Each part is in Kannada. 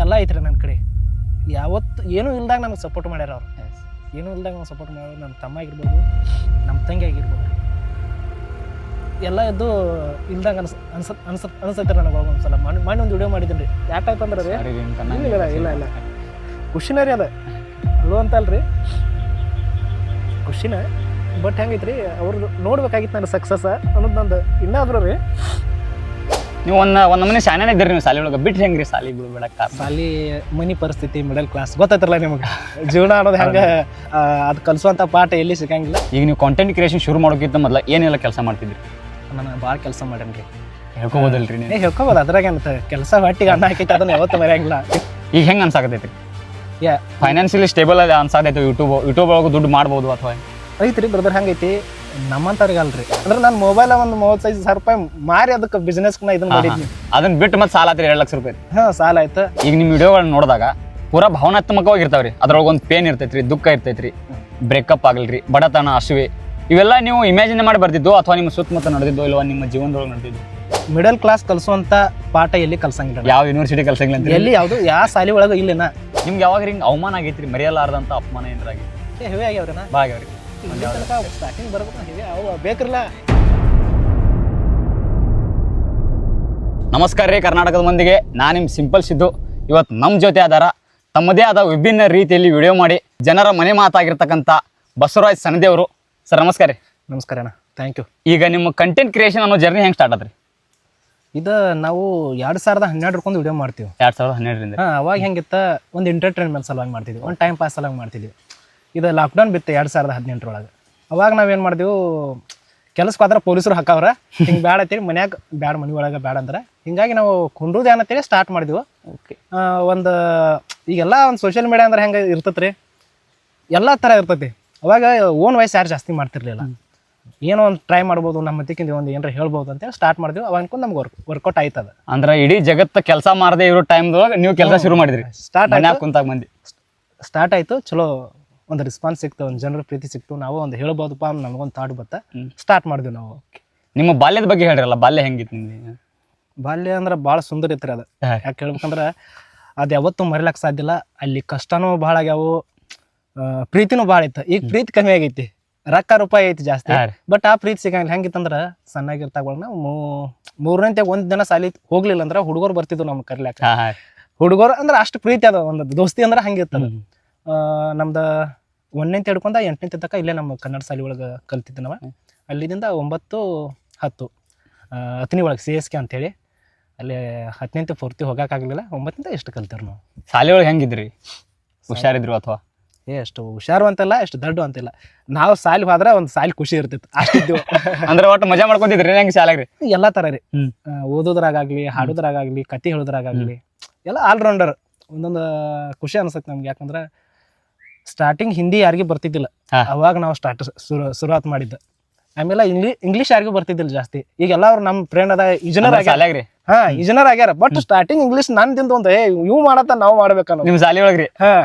ಇಷ್ಟೆಲ್ಲ ಐತ್ರಿ ನನ್ನ ಕಡೆ. ಯಾವತ್ತು ಏನೂ ಇಲ್ದಾಗ ನನಗೆ ಸಪೋರ್ಟ್ ಮಾಡ್ಯಾರ ಅವ್ರು. ಏನೂ ಇಲ್ದಾಗ ನಾವು ಸಪೋರ್ಟ್ ಮಾಡೋರು ನಮ್ಮ ತಮ್ಮ ಆಗಿರ್ಬೋದು ನಮ್ಮ ತಂಗಿ ಆಗಿರ್ಬೋದು. ಎಲ್ಲ ಎದ್ದು ಇಲ್ದಾಗ ಅನ್ಸ ಅನ್ಸ ಅನ್ಸ ಅನ್ಸತ್ತೆ ನನಗೆ ಒಂದ್ಸಲ. ಮಾಡಿ ಮಾಡಿ ಒಂದು ವಿಡಿಯೋ ಮಾಡಿದ್ದೀನಿ ರೀ. ಯಾಕೆ ಟೈಪ್ ಅಂದ್ರೆ ರೀ ರೀ ಇಲ್ಲ, ಇಲ್ಲ ಇಲ್ಲ ಖುಷಿನೇ ರೀ ಅದ. ಅಲ್ಲೋ ಅಂತ ಅಲ್ರಿ. ಖುಷಿನೇ ಬಟ್ ಹೆಂಗೈತ್ರಿ ಅವ್ರದ್ದು ನೋಡ್ಬೇಕಾಗಿತ್ತು ನನ್ನ ಸಕ್ಸಸ್ ಅನ್ನೋದು ನಂದು ಇನ್ನಾದ್ರೂ ರೀ. ನೀವು ಒಂದ್ ಒಂದು ಮನೆ ಶಾನೆ ಇದ್ದೀರಿ ನೀವು ಸಾಲಿ ಒಳಗೆ ಬಿಟ್ರಿ ಹೆಂಗ್ರಿ ಸಾಲಿ ಬಿಡು ಬಿಡಕ್ ಸಾಲಿ ಮನಿ ಪರಿಸ್ಥಿತಿ ಮಿಡಲ್ ಕ್ಲಾಸ್ ಗೊತ್ತಾಯ್ತಲ್ಲ ನಿಮಗೆ? ಜೀವನ ಅನ್ನೋದು ಹೆಂಗೆ ಅದು ಕಲಿಸುವಂಥ ಪಾಠ ಎಲ್ಲಿ ಸಿಗಂಗಿಲ್ಲ? ಈಗ ನೀವು ಕಾಂಟೆಂಟ್ ಕ್ರಿಯೇಷನ್ ಶುರು ಮಾಡೋಕ್ಕಿಂತ ಮೊದಲ ಏನೆಲ್ಲ ಕೆಲಸ ಮಾಡ್ತಿದ್ರಿ? ನಾನು ಭಾಳ ಕೆಲಸ ಮಾಡೇನಿ ರೀ ಹೇಳ್ಕೊಬೋದಲ್ರಿ ನೀವು ಹೇಳ್ಕೋಬೋದು ಅದ್ರಾಗ ಏನಂತ ಕೆಲಸ ಹೊಟ್ಟಿಗೆ ಅನ್ನ ಹಾಕೈತೆ ಅದನ್ನ ಯಾವತ್ತು ಮರೆಯಂಗಿಲ್ಲ. ಈಗ ಹೆಂಗ್ ಅನ್ಸಾಕತೈತಿ ಯಾ. ಫೈನಾನ್ಷಿಯಲಿ ಸ್ಟೇಬಲ್ ಅದ ಅನ್ಸಾಕತೈತಿ ಯೂಟ್ಯೂಬ್ ಯೂಟ್ಯೂಬ್ ಒಳಗೆ ದುಡ್ಡು ಮಾಡ್ಬೋದು ಅಥವಾ? ಐತ್ರಿ ಬ್ರದರ್ ಹೆಂಗೈತಿ? ನಮ್ಮಂತವ್ರಿಗೆ ಅಲ್ರಿ ಅಂದ್ರೆ ನಾನು ಮೊಬೈಲ್ ಒಂದು ಮೂವತ್ತೈದು ಸಾವಿರ ರೂಪಾಯಿ ಮಾರಿ ಅದಕ್ಕೆ ಬಿಸ್ನೆಸ್ ಇದನ್ನ ಮಾಡಿದ್ನಿ. ಅದನ್ನ ಬಿಟ್ಟು ಮತ್ತೆ ಸಾಲ ಆತ್ರಿ ಎರಡು ಲಕ್ಷ ರೂಪಾಯಿ. ಹಾ ಸಾಲ ಆಯ್ತು. ಈಗ ನಿಮ್ಮ ವಿಡಿಯೋಗಳನ್ನ ನೋಡಿದಾಗ ಪೂರಾ ಭಾವನಾತ್ಮಕವಾಗಿ ಇರ್ತಾವ್ರಿ. ಅದ್ರೊಳಗೆ ಒಂದು ಪೇನ್ ಇರ್ತೈತ್ರಿ ದುಃಖ ಇರ್ತೈತ್ರಿ ಬ್ರೇಕಪ್ ಆಗಲ್ರಿ ಬಡತನ ಹಸುವೆ ಇವೆಲ್ಲ ನೀವು ಇಮ್ಯಾಜಿನ್ ಮಾಡಿ ಬರ್ತಿದ್ದು ಅಥವಾ ನಿಮ್ಮ ಸುತ್ತಮುತ್ತ ನಡೆದಿದ್ದು ಇಲ್ವಾ ನಿಮ್ಮ ಜೀವನದೊಳಗೆ ನಡೆದಿದ್ದು? ಮಿಡಲ್ ಕ್ಲಾಸ್ ಕಲಿಸುವಂತ ಪಾಠ ಎಲ್ಲಿ ಕಲ್ಸಂಗಿಲ್ಲ. ಯಾವ ಯೂನಿವರ್ಸಿಟಿ ಕಲ್ಸಂಗಿಲ್ಲ ಅಂತ ಎಲ್ಲಿ ಯಾವುದು ಯಾವ ಸಾಲಿ ಒಳಗೆ ಇಲ್ಲಿನ? ನಿಮ್ಗೆ ಯಾವಾಗ ಹಿಂಗೆ ಅವಮಾನ ಆಗೈತ್ರಿ ಮರೆಯಲಾರ್ದಂತ ಅಪಮಾನ ಏನಾರಾಗಿ ಹೆವಿ ಆಗ್ಯಾವ್ರಿನ? ಬಾ ಆಗ್ಯಾವ್ರಿ ಸ್ಟಾರ್ಟಿಂಗ್ ಬರ್ಬೇಕು ಅವು ಬೇಕ್ರಲ್ಲ ನಮಸ್ಕಾರ ರೀ ಕರ್ನಾಟಕದ ಮಂದಿಗೆ. ನಾನು ನಿಮ್ಮ ಸಿಂಪಲ್ ಸಿದ್ದು. ಇವತ್ತು ನಮ್ಮ ಜೊತೆ ಆದಾರ ತಮ್ಮದೇ ಆದ ವಿಭಿನ್ನ ರೀತಿಯಲ್ಲಿ ವಿಡಿಯೋ ಮಾಡಿ ಜನರ ಮನೆ ಮಾತಾಗಿರ್ತಕ್ಕಂಥ ಬಸವರಾಜ್ ಸನದೇವರು ಸರ್ ನಮಸ್ಕಾರ ರೀ. ನಮಸ್ಕಾರ ಅಣ್ಣ. ಥ್ಯಾಂಕ್ ಯು ಈಗ ನಿಮ್ಮ ಕಂಟೆಂಟ್ ಕ್ರಿಯೇಷನ್ ಅನ್ನೋ ಜರ್ನಿ ಹೆಂಗೆ ಸ್ಟಾರ್ಟ್ ಆದ್ರಿ? ಇದು ನಾವು ಎರಡು ಸಾವಿರದ ಹನ್ನೆರಡು ಹಿಡ್ಕೊಂಡು ವಿಡಿಯೋ ಮಾಡ್ತೀವಿ. ಎರಡು ಸಾವಿರದ ಹನ್ನೆರಡರಿಂದ. ಹಾಂ ಅವಾಗ ಹೆಂಗಿತ್ತ ಒಂದು ಎಂಟರ್ಟೈನ್ಮೆಂಟ್ ಸಲುವಾಗಿ ಮಾಡ್ತಿದ್ವಿ. ಒಂದು ಟೈಮ್ ಪಾಸ್ ಸಲುವಾಗಿ ಮಾಡ್ತಿದ್ವಿ. ಇದು ಲಾಕ್ಡೌನ್ ಬಿತ್ತು ಎರಡು ಸಾವಿರದ ಹದಿನೆಂಟರೊಳಗೆ. ಅವಾಗ ನಾವೇನು ಮಾಡಿದೆವು ಕೆಲಸಕ್ಕೆ ಹೋದ್ರೆ ಪೊಲೀಸರು ಹಾಕವ್ರ. ಹಿಂಗೆ ಬ್ಯಾಡ ಅಂತೇಳಿ ಮನ್ಯಾಗ ಬ್ಯಾಡ ಮನೆ ಒಳಗೆ ಬ್ಯಾಡ ಅಂದ್ರೆ. ಹಿಂಗಾಗಿ ನಾವು ಕುಂಡ್ರುದು ಏನಂತೇಳಿ ಸ್ಟಾರ್ಟ್ ಮಾಡಿದೆವು. ಓಕೆ ಒಂದು ಈಗೆಲ್ಲ ಒಂದು ಸೋಷಿಯಲ್ ಮೀಡಿಯಾ ಅಂದ್ರೆ ಹೆಂಗೆ ಇರ್ತೈತೆ ರೀ ಎಲ್ಲ ಥರ ಇರ್ತೈತಿ. ಅವಾಗ ಓನ್ ವಯಸ್ಸು ಯಾರು ಜಾಸ್ತಿ ಮಾಡ್ತಿರ್ಲಿಲ್ಲ. ಏನೋ ಒಂದು ಟ್ರೈ ಮಾಡ್ಬೋದು ನಮ್ಮ ಮತ್ತಿಕ್ಕಿಂದ ಒಂದು ಏನಾರ ಹೇಳ್ಬೋದು ಅಂತೇಳಿ ಸ್ಟಾರ್ಟ್ ಮಾಡಿದ್ವಿ. ಅವಾಗ ಅನ್ಕೊಂಡು ನಮ್ಗೆ ವರ್ಕ್ ವರ್ಕೌಟ್ ಆಯ್ತದ ಅಂದ್ರೆ ಇಡೀ ಜಗತ್ತ ಕೆಲಸ ಮಾಡದೆ ಇರೋ ಟೈಮ್ದೊಳಗೆ ನೀವು ಕೆಲಸ ಶುರು ಮಾಡಿದ್ರಿ. ಸ್ಟಾರ್ಟ್ ಕುಂತಾಗ ಮಂದಿ ಸ್ಟಾರ್ಟ್ ಆಯಿತು. ಚಲೋ ಒಂದು ರೆಸ್ಪಾನ್ಸ್ ಸಿಕ್ತು ಒಂದು ಜನರ ಪ್ರೀತಿ ಸಿಕ್ತು ನಾವು ಒಂದು ಹೇಳ್ಬೋದಪ್ಪ ನಮಗೊಂದು ಥಾಟ್ ಬತ್ತ. ಸ್ಟಾರ್ಟ್ ಮಾಡಿದ್ವಿ ನಾವು ನಿಮ್ಮ ಬಾಲ್ಯದ ಬಗ್ಗೆ ಹೇಳ್ರಲ್ಲ ಬಾಲ್ಯ ಹೆಂಗಿತ್ತು ನಿಮ್ಗೆ? ಬಾಲ್ಯ ಅಂದ್ರೆ ಭಾಳ ಸುಂದರ ಇತ್ತು ಅದು. ಯಾಕೆ ಹೇಳ್ಬೇಕಂದ್ರೆ ಅದು ಯಾವತ್ತೂ ಮರಿಲಕ್ಕೆ ಸಾಧ್ಯ ಇಲ್ಲ. ಅಲ್ಲಿ ಕಷ್ಟನೂ ಭಾಳ ಆಗ್ಯಾವು ಪ್ರೀತಿನೂ ಭಾಳ ಇತ್ತು. ಈಗ ಪ್ರೀತಿ ಕಮ್ಮಿ ಆಗೈತಿ ರೊಕ್ಕ ರೂಪಾಯಿ ಐತಿ ಜಾಸ್ತಿ. ಬಟ್ ಆ ಪ್ರೀತಿ ಸಿಗಂಗಿಲ್ಲ. ಹೆಂಗಿತ್ತಂದ್ರೆ ಸಣ್ಣಾಗಿರ್ತಾಗ ನಾವು ಮೂರನೇ ಒಂದು ದಿನ ಸಾಲಿ ಹೋಗ್ಲಿಲ್ಲ ಅಂದ್ರೆ ಹುಡುಗರು ಬರ್ತಿದ್ವು ನಮ್ಗೆ ಕರಿಲಾಕ ಹುಡುಗರು ಅಂದ್ರೆ ಅಷ್ಟು ಪ್ರೀತಿ ಅದ ಒಂದು ದೋಸ್ತಿ ಅಂದ್ರೆ ಹಂಗಿರ್ತದ. ನಮ್ದು ಒಂದನೇ ಹಿಡ್ಕೊಂಡ ಎಂಟನೇ ತನಕ ಇಲ್ಲೇ ನಮ್ಮ ಕನ್ನಡ ಶಾಲೆ ಒಳಗೆ ಕಲ್ತಿದ್ದೆ ನಾವು. ಅಲ್ಲಿದಿಂದ ಒಂಬತ್ತು ಹತ್ತು ಹತ್ತನೇ ಒಳಗೆ ಸಿ ಎಸ್ ಕೆ ಅಂತೇಳಿ ಅಲ್ಲಿ ಹತ್ತನೇ ಪೂರ್ತಿ ಹೋಗೋಕ್ಕಾಗಲಿಲ್ಲ ಒಂಬತ್ತಿಂದ ಎಷ್ಟು ಕಲ್ತಿರು ನಾವು? ಶಾಲೆ ಒಳಗೆ ಹೆಂಗಿದ್ರಿ? ಹುಷಾರಿದ್ರು ಅಥವಾ? ಏ ಅಷ್ಟು ಹುಷಾರು ಅಂತಲ್ಲ ಎಷ್ಟು ದಡ್ಡು ಅಂತಿಲ್ಲ. ನಾವು ಸಾಲಿ ಹೋದ್ರೆ ಒಂದು ಸಾಲಿ ಖುಷಿ ಇರ್ತಿತ್ತು. ಅಷ್ಟಿದ್ದು ಅಂದ್ರೆ ಒಟ್ಟು ಮಜಾ ಮಾಡ್ಕೊಂತಿದ್ರಿ ಹೆಂಗೆ ಶಾಲೆಗೆ ಎಲ್ಲ ಥರ ರೀ ಓದೋದ್ರಾಗಲಿ ಹಾಡೋದ್ರಾಗಲಿ ಕತೆ ಹೇಳೋದ್ರಾಗಲಿ ಎಲ್ಲ ಆಲ್ರೌಂಡರ್ ಒಂದೊಂದು ಖುಷಿ ಅನ್ಸತ್ತೆ ನಮ್ಗೆ. ಯಾಕಂದ್ರೆ ಸ್ಟಾರ್ಟಿಂಗ್ ಹಿಂದಿ ಯಾರಿಗೂ ಬರ್ತಿದ್ದಿಲ್ಲ. ಹಾ. ಅವಾಗ ನಾವು ಸ್ಟಾರ್ಟ್ ಶುರು ಶುರುವಾತ್ ಮಾಡಿದ್ದ. ಆಮೇಲೆ ಇಂಗ್ಲಿ ಇಂಗ್ಲೀಷ್ ಯಾರಿಗೂ ಬರ್ತಿದ್ದಿಲ್ಲ ಜಾಸ್ತಿ. ಈಗ ಅವ್ರು ನಮ್ಮ ಫ್ರೆಂಡ್ ಅದ ಇಂಜಿನಿಯರ್ ಆಗ್ಯಾರ. ಹಾ ಇಂಜಿನಿಯರ್ ಆಗ್ಯಾರ. ಬಟ್ ಸ್ಟಾರ್ಟಿಂಗ್ ಇಂಗ್ಲೀಷ್ ನಂದಿಂದ ಒಂದು ಏ ಇವು ಮಾಡತ್ತ ನಾವು ಮಾಡ್ಬೇಕನ್ನೋ ನಿಮ್ಮ ಶಾಲೆ ಒಳಗ್ರಿ. ಹಾ.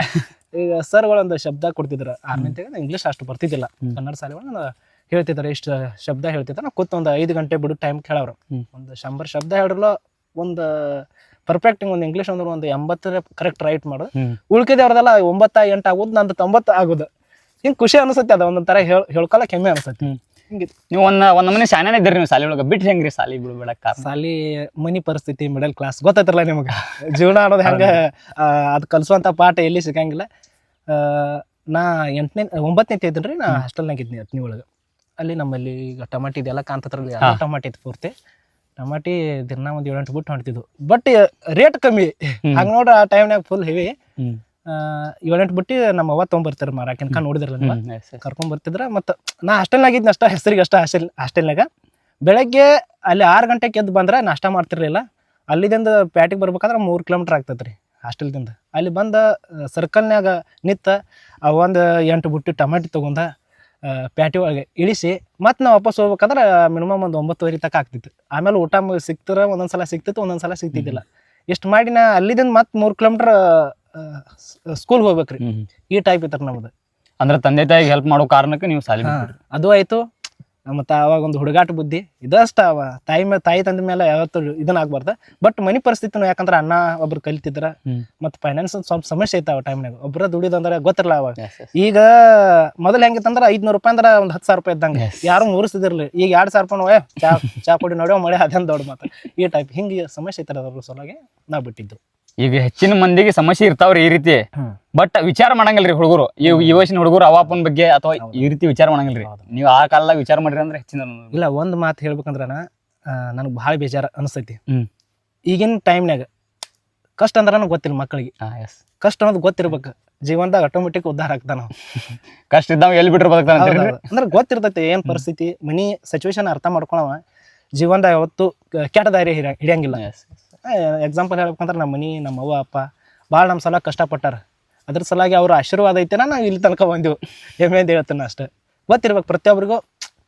ಈಗ ಸರ್ಗಳೊಂದು ಶಬ್ದ ಕೊಡ್ತಿದ್ರು. ಆಮೇಲೆ ಇಂಗ್ಲೀಷ್ ಅಷ್ಟು ಬರ್ತಿದ್ದಿಲ್ಲ. ಕನ್ನಡ ಶಾಲೆ ಹೇಳ್ತಿದ್ರು ಇಷ್ಟು ಶಬ್ದ ಹೇಳ್ತಿದ್ರು. ನಾವು ಕೂತ್ ಒಂದು ಐದು ಗಂಟೆ ಬಿಡು ಟೈಮ್ ಕೇಳವ್ರು ಹ್ಮ್. ಒಂದು ಶಂಬರ್ ಶಬ್ದ ಹೇಳ್ರಲ್ಲ ಒಂದು ಪರ್ಫೆಕ್ಟ್ ಒಂದು ಇಂಗ್ಲೀಷ್ ಅಂದ್ರೆ ಒಂದು ಎಂಬತ್ತರ ಕರೆಕ್ಟ್ ರೈಟ್ ಮಾಡು. ಉಳ್ಕಿದೆ ಉಳ್ಕಿದವ್ರದೆಲ್ಲ ಒಂಬತ್ತ ಎಂಟು ಆಗೋದು ನಂದು ತೊಂಬತ್ತು ಆಗೋದು. ಹಿಂಗೆ ಖುಷಿ ಅನಿಸುತ್ತೆ ಅದು ಒಂದೊಂಥರ ಹೇಳ್ ಹೇಳ್ಕೊಳಕ್ ಹೆಮ್ಮೆ ಅನಿಸುತ್ತೆ. ಹಿಂಗೆ ನೀವು ಒಂದ್ ಒಂದ್ ಮನೆ ಶಾನೆ ಇದ್ದೀರಿ ನೀವು ಶಾಲೆ ಒಳಗೆ ಬಿಟ್ಟು ಹೆಂಗ್ರಿ ಶಾಲಿ ಬಿಡು ಬಿಡಕ್ ಕಾರಣ? ಸಾಲಿ ಮನಿ ಪರಿಸ್ಥಿತಿ ಮಿಡಲ್ ಕ್ಲಾಸ್ ಗೊತ್ತೈತ್ರಲ್ಲ ನಿಮಗೆ? ಜೀವನ ಅನ್ನೋದು ಹೆಂಗೆ ಅದು ಕಲಿಸುವಂಥ ಪಾಠ ಎಲ್ಲಿ ಸಿಗಂಗಿಲ್ಲ. ಆ, ನಾ ಎಂಟನೇ ಒಂಬತ್ತನೇ ಇದ್ದೀನಿ ರೀ ನಾ ಹಾಸ್ಟೆಲ್ನಾಗ ಇದ್ದೀನಿ ಹತ್ತನೇ ಒಳಗೆ ಅಲ್ಲಿ ನಮ್ಮಲ್ಲಿ ಈಗ ಟಮಾಟಿ ಇದೆಲ್ಲ ಕಾಂತತ್ರಲ್ಲ ಹಾ. ಟಮಾಟಿ ಇತ್ತು ಪೂರ್ತಿ. ಟಮಾಟಿ ದಿನ ಒಂದು ಏಳೆಂಟು ಬಿಟ್ಟು ಹೊಂಟಿದ್ವು ಬಟ್ ರೇಟ್ ಕಮ್ಮಿ. ಹಂಗ ನೋಡ್ರಿ ಆ ಟೈಮ್ನಾಗ ಫುಲ್ ಹೆವಿ ಏಳೆಂಟು ಬಿಟ್ಟು ನಮ್ಮ ಅವ್ವ ತೊಗೊಂಬರ್ತಾರೆ ನೋಡಿದ್ರಲ್ಲ ಹ್ಮ್, yes, yes. ಕರ್ಕೊಂಡ್ ಬರ್ತಿದ್ರ. ಮತ್ತ ನಾ ಹಾಸ್ಟೆಲ್ ಆಗಿದ್ನ ಅಷ್ಟ ಹೆಸರಿಗೆ ಅಷ್ಟ ಹಾಸ್ಟೆಲ್ ಹಾಸ್ಟೆಲ್ನಾಗ ಬೆಳಗ್ಗೆ ಅಲ್ಲಿ ಆರು ಗಂಟೆಗೆ ಎದ್ದು ಬಂದ್ರೆ ನಾಷ್ಟ ಮಾಡ್ತಿರ್ಲಿಲ್ಲ. ಅಲ್ಲಿದಿಂದ ಪ್ಯಾಟಿಗೆ ಬರ್ಬೇಕಂದ್ರೆ ಮೂರು ಕಿಲೋಮೀಟರ್ ಆಗ್ತದ್ರಿ ರೀ ಹಾಸ್ಟೆಲ್ದಿಂದ ಅಲ್ಲಿ ಬಂದ ಸರ್ಕಲ್ನ್ಯಾಗ ನಿತ್ತ ಒಂದು ಎಂಟು ಬುಟ್ಟಿ ಟಮಾಟಿ ತೊಗೊಂಡ ಪ್ಯಾಟಿ ಒಳಗೆ ಇಳಿಸಿ ಮತ್ತೆ ನಾವು ವಾಪಸ್ ಹೋಗ್ಬೇಕಂದ್ರೆ ಮಿನಿಮಮ್ ಒಂದು ಒಂಬತ್ತುವರೆ ತಕ್ಕ ಆಗ್ತಿತ್ತು. ಆಮೇಲೆ ಊಟ ಸಿಕ್ತಿರ ಒಂದೊಂದ್ಸಲ ಸಿಕ್ತಿತ್ತು ಒಂದೊಂದ್ಸಲ ಸಿಗ್ತಿದ್ದಿಲ್ಲ. ಎಷ್ಟು ಮಾಡಿ ನಾ ಅಲ್ಲಿದಿಂದ ಮತ್ತೆ ಮೂರು ಕಿಲೋಮೀಟ್ರ್ ಸ್ಕೂಲ್ ಹೋಗ್ಬೇಕ್ರಿ. ಈ ಟೈಪ್ ಇತ್ತು ನಮ್ದು. ಅಂದ್ರೆ ತಂದೆ ತಾಯಿಗೆ ಹೆಲ್ಪ್ ಮಾಡೋ ಕಾರಣಕ್ಕೆ ನೀವು ಸಾಲಿ ಅದು ಆಯ್ತು. ಮತ್ತು ಅವಾಗ ಒಂದು ಹುಡುಗಾಟ ಬುದ್ಧಿ. ಇದಷ್ಟ ಅವ ತಾಯಿ ಮೇಲೆ ತಾಯಿ ತಂದ ಮೇಲೆ ಯಾವತ್ತು ಇದನ್ನ ಆಗ್ಬಾರ್ದು. ಬಟ್ ಮನಿ ಪರಿಸ್ಥಿತಿನೂ ಯಾಕಂದ್ರೆ ಅಣ್ಣ ಒಬ್ರು ಕಲಿತಿದ್ರ. ಮತ್ತು ಫೈನಾನ್ಸ್ ಸ್ವಲ್ಪ ಸಮಸ್ಯೆ ಐತೆ ಆ ಟೈಮ್ನಾಗ ಒಬ್ಬರ ದುಡಿದಂದ್ರೆ ಗೊತ್ತಿರಲ್ಲ ಅವಾಗ. ಈಗ ಮೊದಲು ಹೆಂಗಿತ್ತಂದ್ರೆ ಐದ್ನೂರು ರೂಪಾಯಿ ಅಂದ್ರೆ ಒಂದು ಹತ್ತು ಸಾವಿರ ರೂಪಾಯಿ ಇದ್ದಂಗೆ. ಯಾರು ಮೂರಿಸ್ತಿದಿರ್ಲಿ ಈಗ ಎರಡು ಸಾವಿರ ರೂಪಾಯಿ ಚಾ ಚಾ ಕುಡಿ ನೋಡೋ ಮಳೆ ಅದೇನು ದೊಡ್ಡ ಮಾತು. ಈ ಟೈಪ್ ಹಿಂಗೆ ಸಮಸ್ಯೆ ಐತರ ಅದ್ರ ಸಲುವಾಗಿ ನಾವು ಬಿಟ್ಟಿದ್ದು. ಈಗ ಹೆಚ್ಚಿನ ಮಂದಿಗೆ ಸಮಸ್ಯೆ ಇರ್ತಾವ್ರಿ ಈ ರೀತಿ. ಬಟ್ ವಿಚಾರ ಮಾಡಂಗಿಲ್ರಿ ಹುಡುಗರು. ಈ ವಯಸ್ಸಿನ ಹುಡುಗರು ಅವಾಪನ್ ಬಗ್ಗೆ ಅಥವಾ ಈ ರೀತಿ ವಿಚಾರ ಮಾಡಂಗಿಲ್ರಿ. ನೀವು ಆ ಕಾಲದಾಗ ವಿಚಾರ ಮಾಡ್ರಿ ಅಂದ್ರೆ ಹೆಚ್ಚಿನ ಇಲ್ಲ ಒಂದ್ ಮಾತು ಹೇಳ್ಬೇಕಂದ್ರ ನನಗೆ ಭಾಳ ಬೇಜಾರ ಅನಿಸ್ತೈತಿ. ಈಗಿನ ಟೈಮ್ನಾಗ ಕಷ್ಟ ಅಂದ್ರೆ ಗೊತ್ತಿಲ್ಲ ಮಕ್ಕಳಿಗೆ. ಕಷ್ಟ ಅನ್ನೋದು ಗೊತ್ತಿರ್ಬೇಕು. ಜೀವನದಾಗ ಆಟೋಮೆಟಿಕ್ ಉದ್ಧಾರ ಆಗ್ತಾನ. ಕಷ್ಟ ಇದ್ದಾವ ಎಲ್ಲಿ ಬಿಟ್ರೆ ಬದುಕ್ತಾನ? ಅಂದ್ರೆ ಗೊತ್ತಿರ್ತೈತಿ ಏನ್ ಪರಿಸ್ಥಿತಿ ಮನಿ ಸಿಚುವೇಶನ್ ಅರ್ಥ ಮಾಡ್ಕೊಳವ. ಜೀವನದಾಗ ಯಾವತ್ತು ಕೆಟ್ಟ ದಾರಿ ಹಿಡ್ಯ- ಹಿಡಿಯಂಗಿಲ್ಲ. ಎಕ್ಸಾಂಪಲ್ ಹೇಳ್ಬೇಕಂದ್ರೆ ನಮ್ಮ ಮನೆ ನಮ್ಮ ಅವ್ವ ಅಪ್ಪ ಭಾಳ ನಮ್ಮ ಸಲ ಕಷ್ಟಪಟ್ಟಾರ. ಅದ್ರ ಸಲಾಗಿ ಅವ್ರ ಆಶೀರ್ವಾದ ಐತೆನ ನಾವು ಇಲ್ಲಿ ತನಕ ಬಂದೆವು. ಅಂತ ಹೇಳ್ತೇನೆ ಅಷ್ಟೇ. ಗೊತ್ತಿರ್ಬೇಕು ಪ್ರತಿಯೊಬ್ಬರಿಗೂ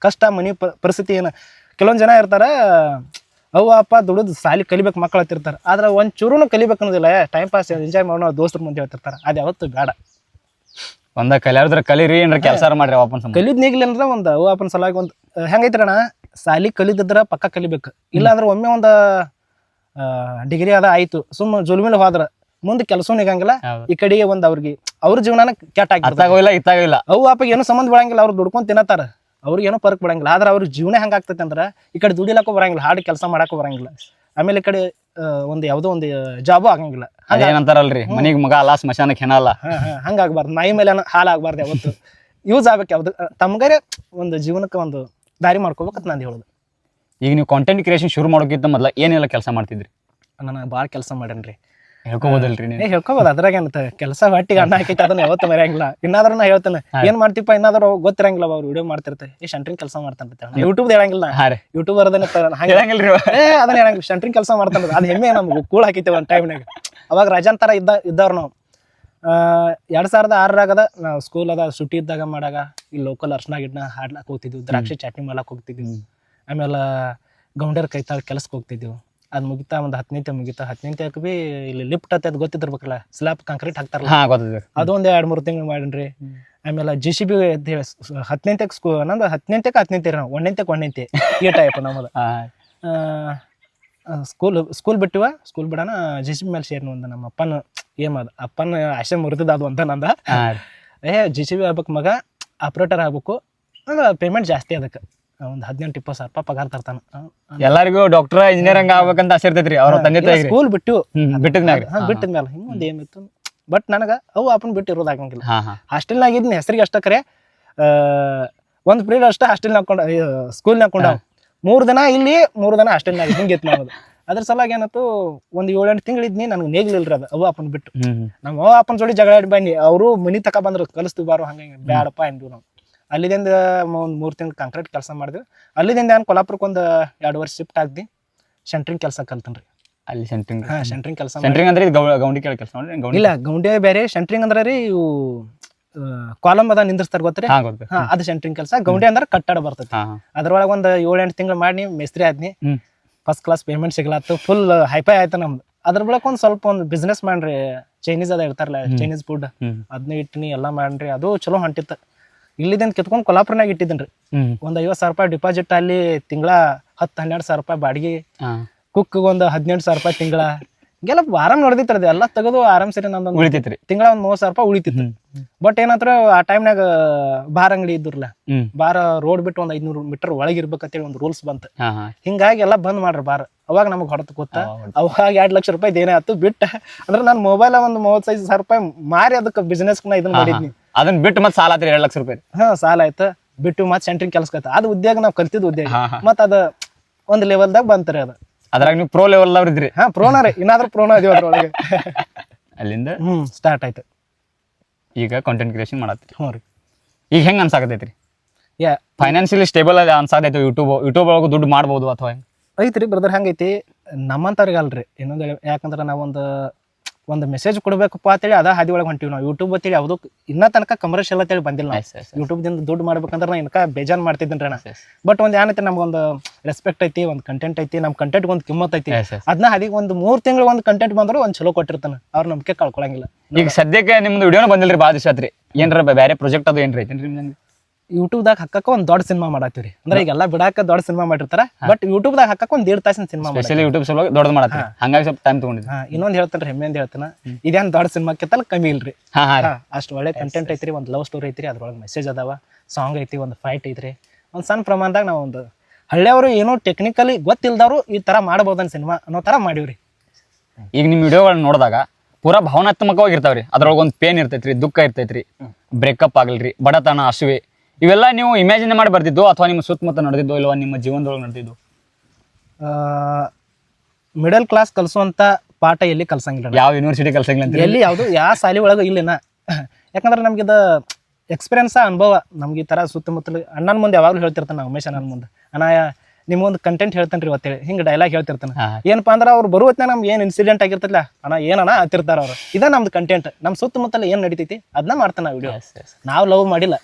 ಕಷ್ಟ ಮನಿ ಪರಿಸ್ಥಿತಿ ಏನು. ಕೆಲವೊಂದು ಜನ ಇರ್ತಾರ ಅವ್ವ ಅಪ್ಪ ದುಡಿದು ಸಾಲಿ ಕಲಿಬೇಕು ಮಕ್ಕಳು ಹತ್ತಿರ್ತಾರೆ ಆದ್ರೆ ಒಂದು ಚೂರೂ ಕಲಿಬೇಕು ಅನ್ನೋದಿಲ್ಲ ಟೈಮ್ ಪಾಸ್ ಎಂಜಾಯ್ ಮಾಡೋಣ ದೋಸ್ತರ ಮುಂದೆ ಹೇಳ್ತಿರ್ತಾರೆ ಅದು ಯಾವತ್ತು ಬೇಡ. ಒಂದ ಕಲಿಯಾರ್ದ್ರ ಕಲೀರಿ ಏನ್ರ ಕೆಲಸ ಮಾಡ್ರಿ ಅವಾಪನ್ ಸಂಬಂಧ. ಕಲಿದ್ ನೀಗ್ಲಿ ಅಂದ್ರೆ ಒಂದು ಅವ್ವ ಅಪ್ಪನ ಸಲುವಾಗಿ ಒಂದು ಹೆಂಗೈತ್ರಣ್ಣ ಸಾಲಿ ಕಲಿದಿದ್ರ ಪಕ್ಕ ಕಲಿಬೇಕು. ಇಲ್ಲ ಅಂದ್ರೆ ಒಮ್ಮೆ ಒಂದು ಡಿಗ್ರಿ ಅದ ಆಯ್ತು. ಸುಮ್ಮ ಜುಲ್ಮಿಲ್ ಹೋದ್ರ ಮುಂದೆ ಕೆಲಸ ನಿಗಂಗಿಲ್ಲ ಈ ಕಡೆಗೆ ಒಂದ್ ಅವ್ರಿಗೆ ಅವ್ರ ಜೀವನ ಕೆಟ್ಟ ಆಗ್ತದೆ ಇತ್ತಾಗಿಲ್ಲ ಅವು ಅಪ್ಪಗೆ ಏನೋ ಸಂಬಂಧ ಬಿಡಂಗಿಲ್ಲ ಅವ್ರು ದುಡ್ಕೊಂಡ್ ತಿನ್ನತಾರ. ಅವ್ರಿಗೆ ಏನೋ ಪರ್ಕ್ ಬಿಡಂಗಿಲ್ಲ. ಆದ್ರೆ ಅವ್ರ ಜೀವನ ಹೆಂಗ ಆಗ್ತೈತೆ ಅಂದ್ರೆ ಈ ಕಡೆ ದುಡಿಲಕ್ಕೂ ಬರಂಗಿಲ್ಲ ಹಾಡು ಕೆಲಸ ಮಾಡಕ್ಕೂ ಬರಂಗಿಲ್ಲ. ಆಮೇಲೆ ಈ ಕಡೆ ಒಂದ್ ಯಾವ್ದೋ ಒಂದ್ ಜಾಬು ಆಗಂಗಿಲ್ಲ. ಅದೇನಂತಾರಲ್ರಿ ಮನಿಗ್ ಮಗ ಅಲ್ಲ ಸ್ಮಶಾನಕ್ಕೆ ಹಂಗ ಹಂಗಾಗ್ಬಾರ್ದು ನಾಯಿ ಮೇಲೆ ಹಾಳಾಗಬಾರ್ದು ಯಾವತ್ತು. ಯೂಸ್ ಆಗ್ಬೇಕು ಯಾವ್ದು. ತಮ್ಗಾರೆ ಒಂದು ಜೀವನಕ್ಕೆ ಒಂದು ದಾರಿ ಮಾಡ್ಕೋಬೇಕಂತ ನಾನು ಹೇಳೋದು. ಈಗ ನೀವು ಕಾಂಟೆಂಟ್ ಕ್ರಿಯೇಷನ್ ಶುರು ಮಾಡೋಕ್ಕಿಂತ ಮೊದಲ ಏನೆಲ್ಲ ಕೆಲಸ ಮಾಡ್ತಿದ್ರಿ? ನಾನು ಭಾಳ ಕೆಲಸ ಮಾಡೇನ್ರಿ. ಹೇಳ್ಕೊಬೋದಲ್ರಿ ನೀವು? ಹೇಳ್ಕೊಬೋದು ಅದ್ರಾಗ ಏನಂತ ಕೆಲಸ ಹೊಟ್ಟಿಗೆ ಅಣ್ಣ ಹಾಕಿ ಅದನ್ನ ಯಾವತ್ತು ಮರೆಯಂಗಿಲ್ಲ. ಇನ್ನಾದ್ರೂ ನಾ ಹೇಳ್ತೇನೆ. ಏನ್ ಮಾಡ್ತಿಪ್ಪ ಇನ್ನಾದ್ರೂ ಗೊತ್ತಿರಂಗಿಲ್ಲ ಅವ್ರು ವಿಡಿಯೋ ಮಾಡ್ತಿರ್ತಾರೆ. ಈ ಶಂಟ್ರಿಂಗ್ ಕೆಲಸ ಮಾಡ್ತಾನೆ ಯೂಟ್ಯೂಬ್ ಹೇಳಂಗಿಲ್ಲ ಯೂಟ್ಯೂಬ್ ಅದನ್ನ ಹೇಳಂಗಿಲ್ರಿ ಏ ಅದನ್ನ ಹೇಳಂಗಿಲ್ಲ. ಶಂಟ್ರಿಂಗ್ ಕೆಲಸ ಮಾಡ್ತಾನೆ ಅದು ಹೆಮ್ಮೆ ನಮ್ಗೆ. ಕೂಳ್ ಹಾಕಿತ್ತೇವೆ ಒಂದು ಟೈಮ್ನಾಗ ಅವಾಗ ರಜಾನ್ ತರ ಇದ್ದ ಇದ್ದವ್ರು ನಾವು. ಎರಡ್ ಸಾವಿರದ ಆರರಾಗದ ನಾವು ಸ್ಕೂಲ್ ಅದ ಸುಟ್ಟಿ ಇದ್ದಾಗ ಮಾಡಾಗ ಈ ಲೋಕಲ್ ಅರ್ಶನ ಗಿಡ್ನ ಹಾಡ್ಲಾಕ್ ಹೋಗ್ತಿದ್ವಿ. ದ್ರಾಕ್ಷಿ ಚಟ್ನಿ ಮಾಡಕ್ ಹೋಗ್ತಿದ್ವಿ. ಆಮೇಲೆ ಗೌಂಡರ್ ಕೈತಾಳ ಕೆಲಸಕ್ಕೆ ಹೋಗ್ತಿದ್ದೆವು ಅದು ಮುಗಿತಾ ಒಂದು ಹತ್ತನೇತೆ ಮುಗಿತಾ ಹಾಕಿ ಬಿ ಇಲ್ಲಿ ಲಿಫ್ಟ್ ಹತ್ತೆ ಅದು ಗೊತ್ತಿದ್ದಿರ್ಬೇಕಲ್ಲ ಸ್ಲಾಬ್ ಕಾಂಕ್ರೀಟ್ ಹಾಕ್ತಾರಲ್ಲ? ಹಾ ಗೊತ್ತಿದೆ ಅದು ಒಂದು ಎರಡು ಮೂರು ತಿಂಗಳು ಮಾಡೀನಿ ಆಮೇಲೆ ಜಿ ಸಿ ಬಿ ಹತ್ತನೇತೆಗೆ ಸ್ಕೂ ನಂದು ಹತ್ತನೇತೆಗೆ ಹತ್ತನೇತೆ ನಾವು ಒಂದನೇತೆಗೆ ಒಂದನೇತೆ ಈ ಟೈಪ್ ನಮ್ಮದು ಸ್ಕೂಲ್ ಸ್ಕೂಲ್ ಬಿಟ್ಟಿವ ಸ್ಕೂಲ್ ಬಿಡೋಣ ಜಿ ಸಿ ಬಿ ಮೇಲೆ ಸೇರ್ನು ಒಂದು ನಮ್ಮ ಅಪ್ಪನ ಏಮ್ ಅದು ಅಪ್ಪನ ಆಸೆ ಮುರಿದಿದ್ದು ಅದು ಅಂತ ನಂದ. ಏ ಜಿ ಸಿ ಬಿ ಆಗ್ಬೇಕು ಮಗ ಆಪ್ರೇಟರ್ ಆಗ್ಬೇಕು ಅಂದ್ರೆ ಪೇಮೆಂಟ್ ಜಾಸ್ತಿ ಅದಕ್ಕೆ. ಒಂದು ಹದಿನೆಂಟು ಇಪ್ಪತ್ತು ಸಾವಿರ ರೂಪಾಯಿ ಪಗಾರ ತರ್ತಾನ. ಎಲ್ಲರಿಗೂ ಡಾಕ್ಟರ್ ಇಂಜಿನಿಯರ್ ಹಂಗ ಆಗ್ಬೇಕಂತ ಆಸೆ ಇರ್ತೈತ್ರಿ. ಅವ್ರ ತಂದೆ ತಾಯಿ ಸ್ಕೂಲ್ ಬಿಟ್ಟು ಹ್ಮ್ ಮ್ಯಾಲ. ಬಿಟ್ಟದ ಮ್ಯಾಲ. ಮೇಲೆ ಏನ್ ಇತ್ತು. ಬಟ್ ನನಗೆ ಅವು ಅಪ್ಪನ ಬಿಟ್ಟು ಇರೋದು ಆಗಂಗಿಲ್ಲ ಹಾಸ್ಟೆಲ್ನಾಗ ಇದ್ನ ಹೆಸರಿಗೆ ಅಷ್ಟ ಕರೆ. ಒಂದು ಪೀರಿಯಡ್ ಅಷ್ಟೇ ಹಾಸ್ಟೆಲ್ ಹಾಕೊಂಡ ಸ್ಕೂಲ್ ಹಾಕೊಂಡ ಮೂರು ದಿನ ಇಲ್ಲಿ ಮೂರು ದಿನ ಹಾಸ್ಟೆಲ್ನಾಗ ಇತ್ ನಾವು ಅದ್ರ ಸಲಾಗಿ ಏನತ್ತು ಒಂದು ಏಳೆಂಟು ತಿಂಗಳು ಇದ್ನಿ ನನಗೆ ನೇಗ್ಲಿಲ್ರಿ ಅದು ಅವು ಅಪ್ಪನ ಬಿಟ್ಟು. ನಮ್ ನಮ್ಮ ಅಪ್ಪನ್ ಅಪ್ಪನ ಜೋಡಿ ಜಗಳ ಬನ್ನಿ ಅವರು ಮನಿ ತಕ ಬಂದ್ರು ಕಲಿಸ್ತೀವಿ ಬಾರು ಹಂಗೆ ಬ್ಯಾಡಪ್ಪ ಅಂದ್ವಿ ನಾವು. ಅಲ್ಲಿದಿಂದ ಒಂದು ಮೂರು ತಿಂಗಳು ಕಾಂಕ್ರೀಟ್ ಕೆಲಸ ಮಾಡಿದೆ ಅಲ್ಲಿದಿಂದ ಏನು ಕೊಲ್ಲಾಪುರಕ್ಕೆ ಒಂದು ಎರಡು ವರ್ಷ ಶಿಫ್ಟ್ ಆಗ್ದಿ. ಸೆಂಟ್ರಿಂಗ್ ಕೆಲಸ ಕಲ್ತನ್ರಿ. ಅಲ್ಲಿ ಸೆಂಟ್ರಿಂಗ್ ಹಾಂ ಸೆಂಟ್ರಿಂಗ್ ಕೆಲಸ ಸೆಂಟ್ರಿಂಗ್ ಅಂದ್ರೆ ಗೌಂಡಿ ಕೆಳ ಕೆಲಸ ಇಲ್ಲ ಗೌಂಡಿ ಬೇರೆ ಸೆಂಟ್ರಿಂಗ್ ಅಂದ್ರೆ ರೀ ಇವು ಕಾಲಮ್ ಅದ ನಿಂದಿರ್ಸ್ತಾರ ಗೊತ್ತ್ರಿ? ಹಾ ಅದು ಸೆಂಟ್ರಿಂಗ್ ಕೆಲಸ. ಗೌಂಡಿ ಅಂದ್ರೆ ಕಟ್ಟಡ ಬರ್ತೈತಿ. ಅದ್ರೊಳಗೆ ಒಂದು ಏಳು ಎಂಟು ತಿಂಗಳು ಮಾಡಿ ಮೇಸ್ತ್ರಿ ಆದ್ನಿ. ಫಸ್ಟ್ ಕ್ಲಾಸ್ ಪೇಮೆಂಟ್ ಸಿಗ್ಲಾತು ಫುಲ್ ಹೈಫೈ ಆಯ್ತು ನಮ್ದು. ಅದ್ರ ಬಳಕ ಒಂದು ಸ್ವಲ್ಪ ಒಂದು ಬಿಸ್ನೆಸ್ ಮಾಡ್ರಿ. ಚೈನೀಸ್ ಅದ ಇರ್ತಾರಲ್ಲ ಚೈನೀಸ್ ಫುಡ್ ಅದನ್ನ ಇಟ್ಟಿನಿ ಎಲ್ಲ ಮಾಡ್ರಿ. ಅದು ಚಲೋ ಹೊಂಟಿತ್ತು. ಇಲ್ಲಿದಿಂದ ಕಿತ್ಕೊಂಡು ಕೊಲ್ಲಾಪುರನಾಗ ಇಟ್ಟಿದ್ದೀನಿ ಹ್ಮ್. ಒಂದು ಐವತ್ತು ಸಾವಿರ ರೂಪಾಯಿ ಡಿಪಾಸಿಟ್ ಅಲ್ಲಿ ತಿಂಗಳ ಹತ್ತು ಹನ್ನೆರಡು ಸಾವಿರ ರೂಪಾಯಿ ಬಾಡಿಗೆ ಹಾ. ಒಂದ್ ಒಂದು ಹದಿನೆಂಟು ಸಾವಿರ ರೂಪಾಯಿ ತಿಂಗಳ. ಹಿಂಗೆಲ್ಲ ಆರಾಮ್ ನೋಡಿದಿತ್ತು ಅದು ಎಲ್ಲ ತೆಗೆದು ಆರಾಮ್ ಸರಿ ನಂದೊಂದು ಉಳಿತೈತ್ರಿ. ತಿಂಗಳ ಒಂದು ಮೂವತ್ತು ಸಾವಿರ ರೂಪಾಯಿ ಉಳಿತಿತ್ತು. ಬಟ್ ಏನಂದ್ರೆ ಆ ಟೈಮ್ನಾಗ ಬಾರ್ ಅಂಗಡಿ ಇದ್ರಲ್ಲ ಬಾರ ರೋಡ್ ಬಿಟ್ಟು ಒಂದು ಐದ್ನೂರು ಮೀಟರ್ ಒಳಗೆ ಇರ್ಬೇಕಂತೇಳಿ ಒಂದು ರೂಲ್ಸ್ ಬಂತು. ಹಿಂಗಾಗಿ ಎಲ್ಲ ಬಂದ್ ಮಾಡ್ರಿ ಬಾರ್. ಅವಾಗ ನಮಗೆ ಹೊರತು ಕೂತ ಅವಾಗ ಎರಡ್ ಲಕ್ಷ ರೂಪಾಯಿ ಏನೇ ಆಯ್ತು ಬಿಟ್ಟ. ಅಂದ್ರೆ ನಾನು ಮೊಬೈಲ್ ಒಂದು ಮೂವತ್ತೈದು ಸಾವಿರ ರೂಪಾಯಿ ಮಾರಿ ಅದಕ್ಕೆ ಬಿಸ್ನೆಸ್ ಇದನ್ನ. ಮಾಡಿದ್ನಿ. ಅದನ್ನ ಬಿಟ್ಟು ಮತ್ತೆ ಸಾಲ ಆತ್ರಿ ಎರಡ್ ಲಕ್ಷ ರೂಪಾಯಿ. ಹಾ ಸಾಲ ಆಯ್ತು. ಬಿಟ್ಟು ಮತ್ತೆ ಸೆಂಟ್ರಿಂಗ್ ಕೆಲಸಕ್ಕೆ ಅದು ಉದ್ಯೋಗ ನಾವು ಕಲ್ತಿದ್ ಉದ್ಯೋಗ. ಹಾ ಹಾ. ಮತ್ತ ಅದ ಒಂದ್ ಲೆವೆಲ್ದಾಗ ಬಂತ್ರಿ ಅದು. ಅದ್ರಾಗ ನೀವು ಪ್ರೋ ಲೆವೆಲ್ ಅವ್ರ ಇದ್ರಿ. ಹಾ ಪ್ರೋನ ರೀ. ಇನ್ನಾದ್ರೂ ಪ್ರೋನ ಇದೀವಿ ಅದ್ರೊಳಗೆ ಅಲ್ಲಿಂದ? ಹ್ಮ್ ಸ್ಟಾರ್ಟ್ ಆಯ್ತು. ಈಗ ಕಂಟೆಂಟ್ ಕ್ರಿಯೇಷನ್ ಮಾಡತ್ತೀರಿ ಹ್ಞೂ ರೀ. ಈಗ ಹೆಂಗ್ ಅನ್ಸಾಕತೈತ್ರಿ? ಯಾ. ಫೈನಾನ್ಷಿಯಲಿ ಸ್ಟೇಬಲ್ ಅನ್ಸಾಕತೈತಿ ಯೂಟ್ಯೂಬ್ ಯೂಟ್ಯೂಬ್ ಒಳಗೆ ದುಡ್ಡು ಮಾಡ್ಬೋದು ಅಥವಾ ಹೆಂಗ್? ಐತ್ರಿ ಬ್ರದರ್ ಹೆಂಗೈತಿ. ನಮ್ಮಂತವ್ರಿಗೆ ಅಲ್ರಿ ಇನ್ನೊಂದು ಯಾಕಂದ್ರೆ ನಾವೊಂದು ಒಂದು ಮೆಸೇಜ್ ಕೊಡ್ಬೇಕಪ್ಪ ಅಂತೇಳಿ ಅದ ಹಾದಿ ಒಳಗೆ ಹೊಂಟಿವಿ ನಾವು. ಯೂಟ್ಯೂಬ್ ಅಂತೇಳಿ ಅದು ಇನ್ನ ತನಕ ಕಮರ್ಷಿಯಲ್ ಅಂತೇಳಿ ಬಂದಿಲ್ಲ ಯೂಟ್ಯೂಬ್ ದಿಂದ ದುಡ್ಡು ಮಾಡ್ಬೇಕಂದ್ರೆ ನಾ ಇನ್ಕ ಬೇಜಾನ್ ಮಾಡ್ತಿದ್ದೀನಿ ಅಣ್ಣ. ಬಟ್ ಒಂದು ಏನೈತಿ ನಮ್ಗೊಂದು ರೆಸ್ಪೆಕ್ಟ್ ಐತಿ ಒಂದು ಕಂಟೆಂಟ್ ಐತಿ ನಮ್ಮ ಕಂಟೆಂಟ್ ಒಂದು ಕಿಮ್ಮತ್ ಐತಿ. ಅದನ್ನ ಹಾದಿಗೆ ಒಂದು ಮೂರು ತಿಂಗಳು ಒಂದು ಕಂಟೆಂಟ್ ಬಂದ್ರು ಒಂದು ಚಲೋ ಕೊಟ್ಟಿರ್ತಾನೆ. ಅವ್ರ ನಂಬಿಕೆ ಕಳ್ಕೊಳಂಗಿಲ್ಲ. ಈಗ ಸದ್ಯಕ್ಕೆ ನಿಮ್ದು ವಿಡಿಯೋನ ಬಂದಿಲ್ರಿ ಭಾಳ ದಿವಸ ಆತ್ರಿ. ಏನ್ರ ಬೇರೆ ಪ್ರಾಜೆಕ್ಟ್ ಅದು ಏನ್ರಿ ನಿಮ್ದು? ಯೂಟ್ಯೂಬ್ದಾಗ ಹಾಕಕ್ಕ ಒಂದು ದೊಡ್ಡ ಸಿನಿಮಾ ಮಾಡತ್ತೀವ್ರಿ. ಅಂದ್ರೆ ಈಗೆಲ್ಲ ಬಿಡಾಕ ದೊಡ್ಡ ಸಿನಿಮಾ ಮಾಡಿರ್ತಾರ ಬಟ್ ಯೂಟ್ಯೂಬ್ದಾಗ ಹಾಕಕ್ಕ ಒಂದು ದೇಡ್ ತಾಸಿನ ಸಿನಿಮಾ ಸ್ಪೆಷಲಿ ಯೂಟ್ಯೂಬ್ ಸಲುವಾಗಿ ದೊಡ್ಡ ಮಾಡತ್ತೆ ಹಂಗಾಗಿ ಸ್ವಲ್ಪ ಟೈಮ್ ತೊಗೊಂಡಿದ್ದೆ. ಇನ್ನೊಂದು ಇನ್ನೊಂದ್ ಹೆಮ್ಮೆ ಅಂತ ಹೇಳ್ತಾನ. ಇದೇನು ದೊಡ್ಡ ಸಿನಿಮಾಕ್ಕಿಂತಲ್ಲ ಕಮ್ಮಿ ಇಲ್ರಿ. ಅಷ್ಟ್ ಒಳ್ಳೆ ಕಂಟೆಂಟ್ ಐತ್ರಿ ಒಂದು ಲವ್ ಸ್ಟೋರಿ ಐತ್ರಿ ಅದ್ರೊಳಗೆ ಮೆಸೇಜ್ ಅದಾವ ಸಾಂಗ್ ಐತಿ ಒಂದು ಫೈಟ್ ಐತ್ರಿ. ಒಂದು ಸಣ್ಣ ಪ್ರಮಾಣದಾಗ ನಾವು ಒಂದು ಹಳ್ಳಿಯವರು ಏನೋ ಟೆಕ್ನಿಕಲಿ ಗೊತ್ತಿಲ್ದವ್ರು ಈ ತರ ಮಾಡ್ಬೋದನ್ ಸಿನಿಮಾ ಅನ್ನೋ ತರ ಮಾಡಿವ್ರಿ. ಈಗ ನಿಮ್ಮ ವಿಡಿಯೋಗಳನ್ನ ನೋಡಿದಾಗ ಪೂರಾ ಭಾವನಾತ್ಮಕವಾಗಿರ್ತಾವ್ರಿ. ಅದ್ರೊಳಗೆ ಒಂದು ಪೇನ್ ಇರ್ತೈತ್ರಿ ದುಃಖ ಇರ್ತೈತ್ರಿ ಬ್ರೇಕಪ್ ಆಗಲ್ರಿ ಬಡತನ ಹಸುವೆ ಇವೆಲ್ಲ ನೀವು ಇಮ್ಯಾಜಿನ್ ಮಾಡಿ ಬರ್ತಿದ್ದು ಅಥವಾ ನಿಮ್ಮ ಸುತ್ತಮುತ್ತ ನಡೆದಿದ್ದು ಇಲ್ಲವಾ ನಿಮ್ಮ ಜೀವನದೊಳಗೆ ನಡೆದಿದ್ದು? ಮಿಡಲ್ ಕ್ಲಾಸ್ ಕಲಿಸುವಂತ ಪಾಠ ಎಲ್ಲಿ ಕಲ್ಸಂಗಿಲ್ಲ ಯಾವ ಯೂನಿವರ್ಸಿಟಿ ಕಲ್ಸಂಗಿಲ್ಲ ಅಂತ ಎಲ್ಲಿ ಯಾವುದು ಯಾವ ಸಾಲಿ ಒಳಗೆ ಇಲ್ಲಿನ. ಯಾಕಂದ್ರೆ ನಮ್ಗಿದ ಎಕ್ಸ್ಪೀರಿಯನ್ಸ್ ಅನುಭವ. ನಮ್ಗೆ ಈ ಥರ ಸುತ್ತಮುತ್ತಲು ಅಣ್ಣನ ಮುಂದೆ ಯಾವಾಗಲೂ ಹೇಳ್ತಿರ್ತಾನೆ ಉಮೇಶ್ ಅಣ್ಣನ ಮುಂದೆ. ಅಣ್ಣ ನಿಮ್ಗೊಂದು ಕಂಟೆಂಟ್ ಹೇಳ್ತಾನೆ ರೀ ಇವತ್ತೇಳಿ ಹಿಂಗೆ ಡೈಲಾಗ್ ಹೇಳ್ತಿರ್ತಾನೆ. ಏನಪ್ಪಾ ಅಂದ್ರೆ ಅವ್ರು ಬರುವ ನಮ್ಗೆ ಏನು ಇನ್ಸಿಡೆಂಟ್ ಆಗಿರ್ತಲ್ಲ ಅಣ್ಣ ಏನಣ್ಣ ಹತ್ತಿರ್ತಾರ ಅವ್ರು? ಇದೇ ನಮ್ದು ಕಂಟೆಂಟ್ ನಮ್ಮ ಸುತ್ತಮುತ್ತಲ ಏನು ನಡೀತೈತಿ ಅದನ್ನ ಮಾಡ್ತಾನೆ ವಿಡಿಯೋ ನಾವು ಲವ್ ಮಾಡಿಲ್ಲ.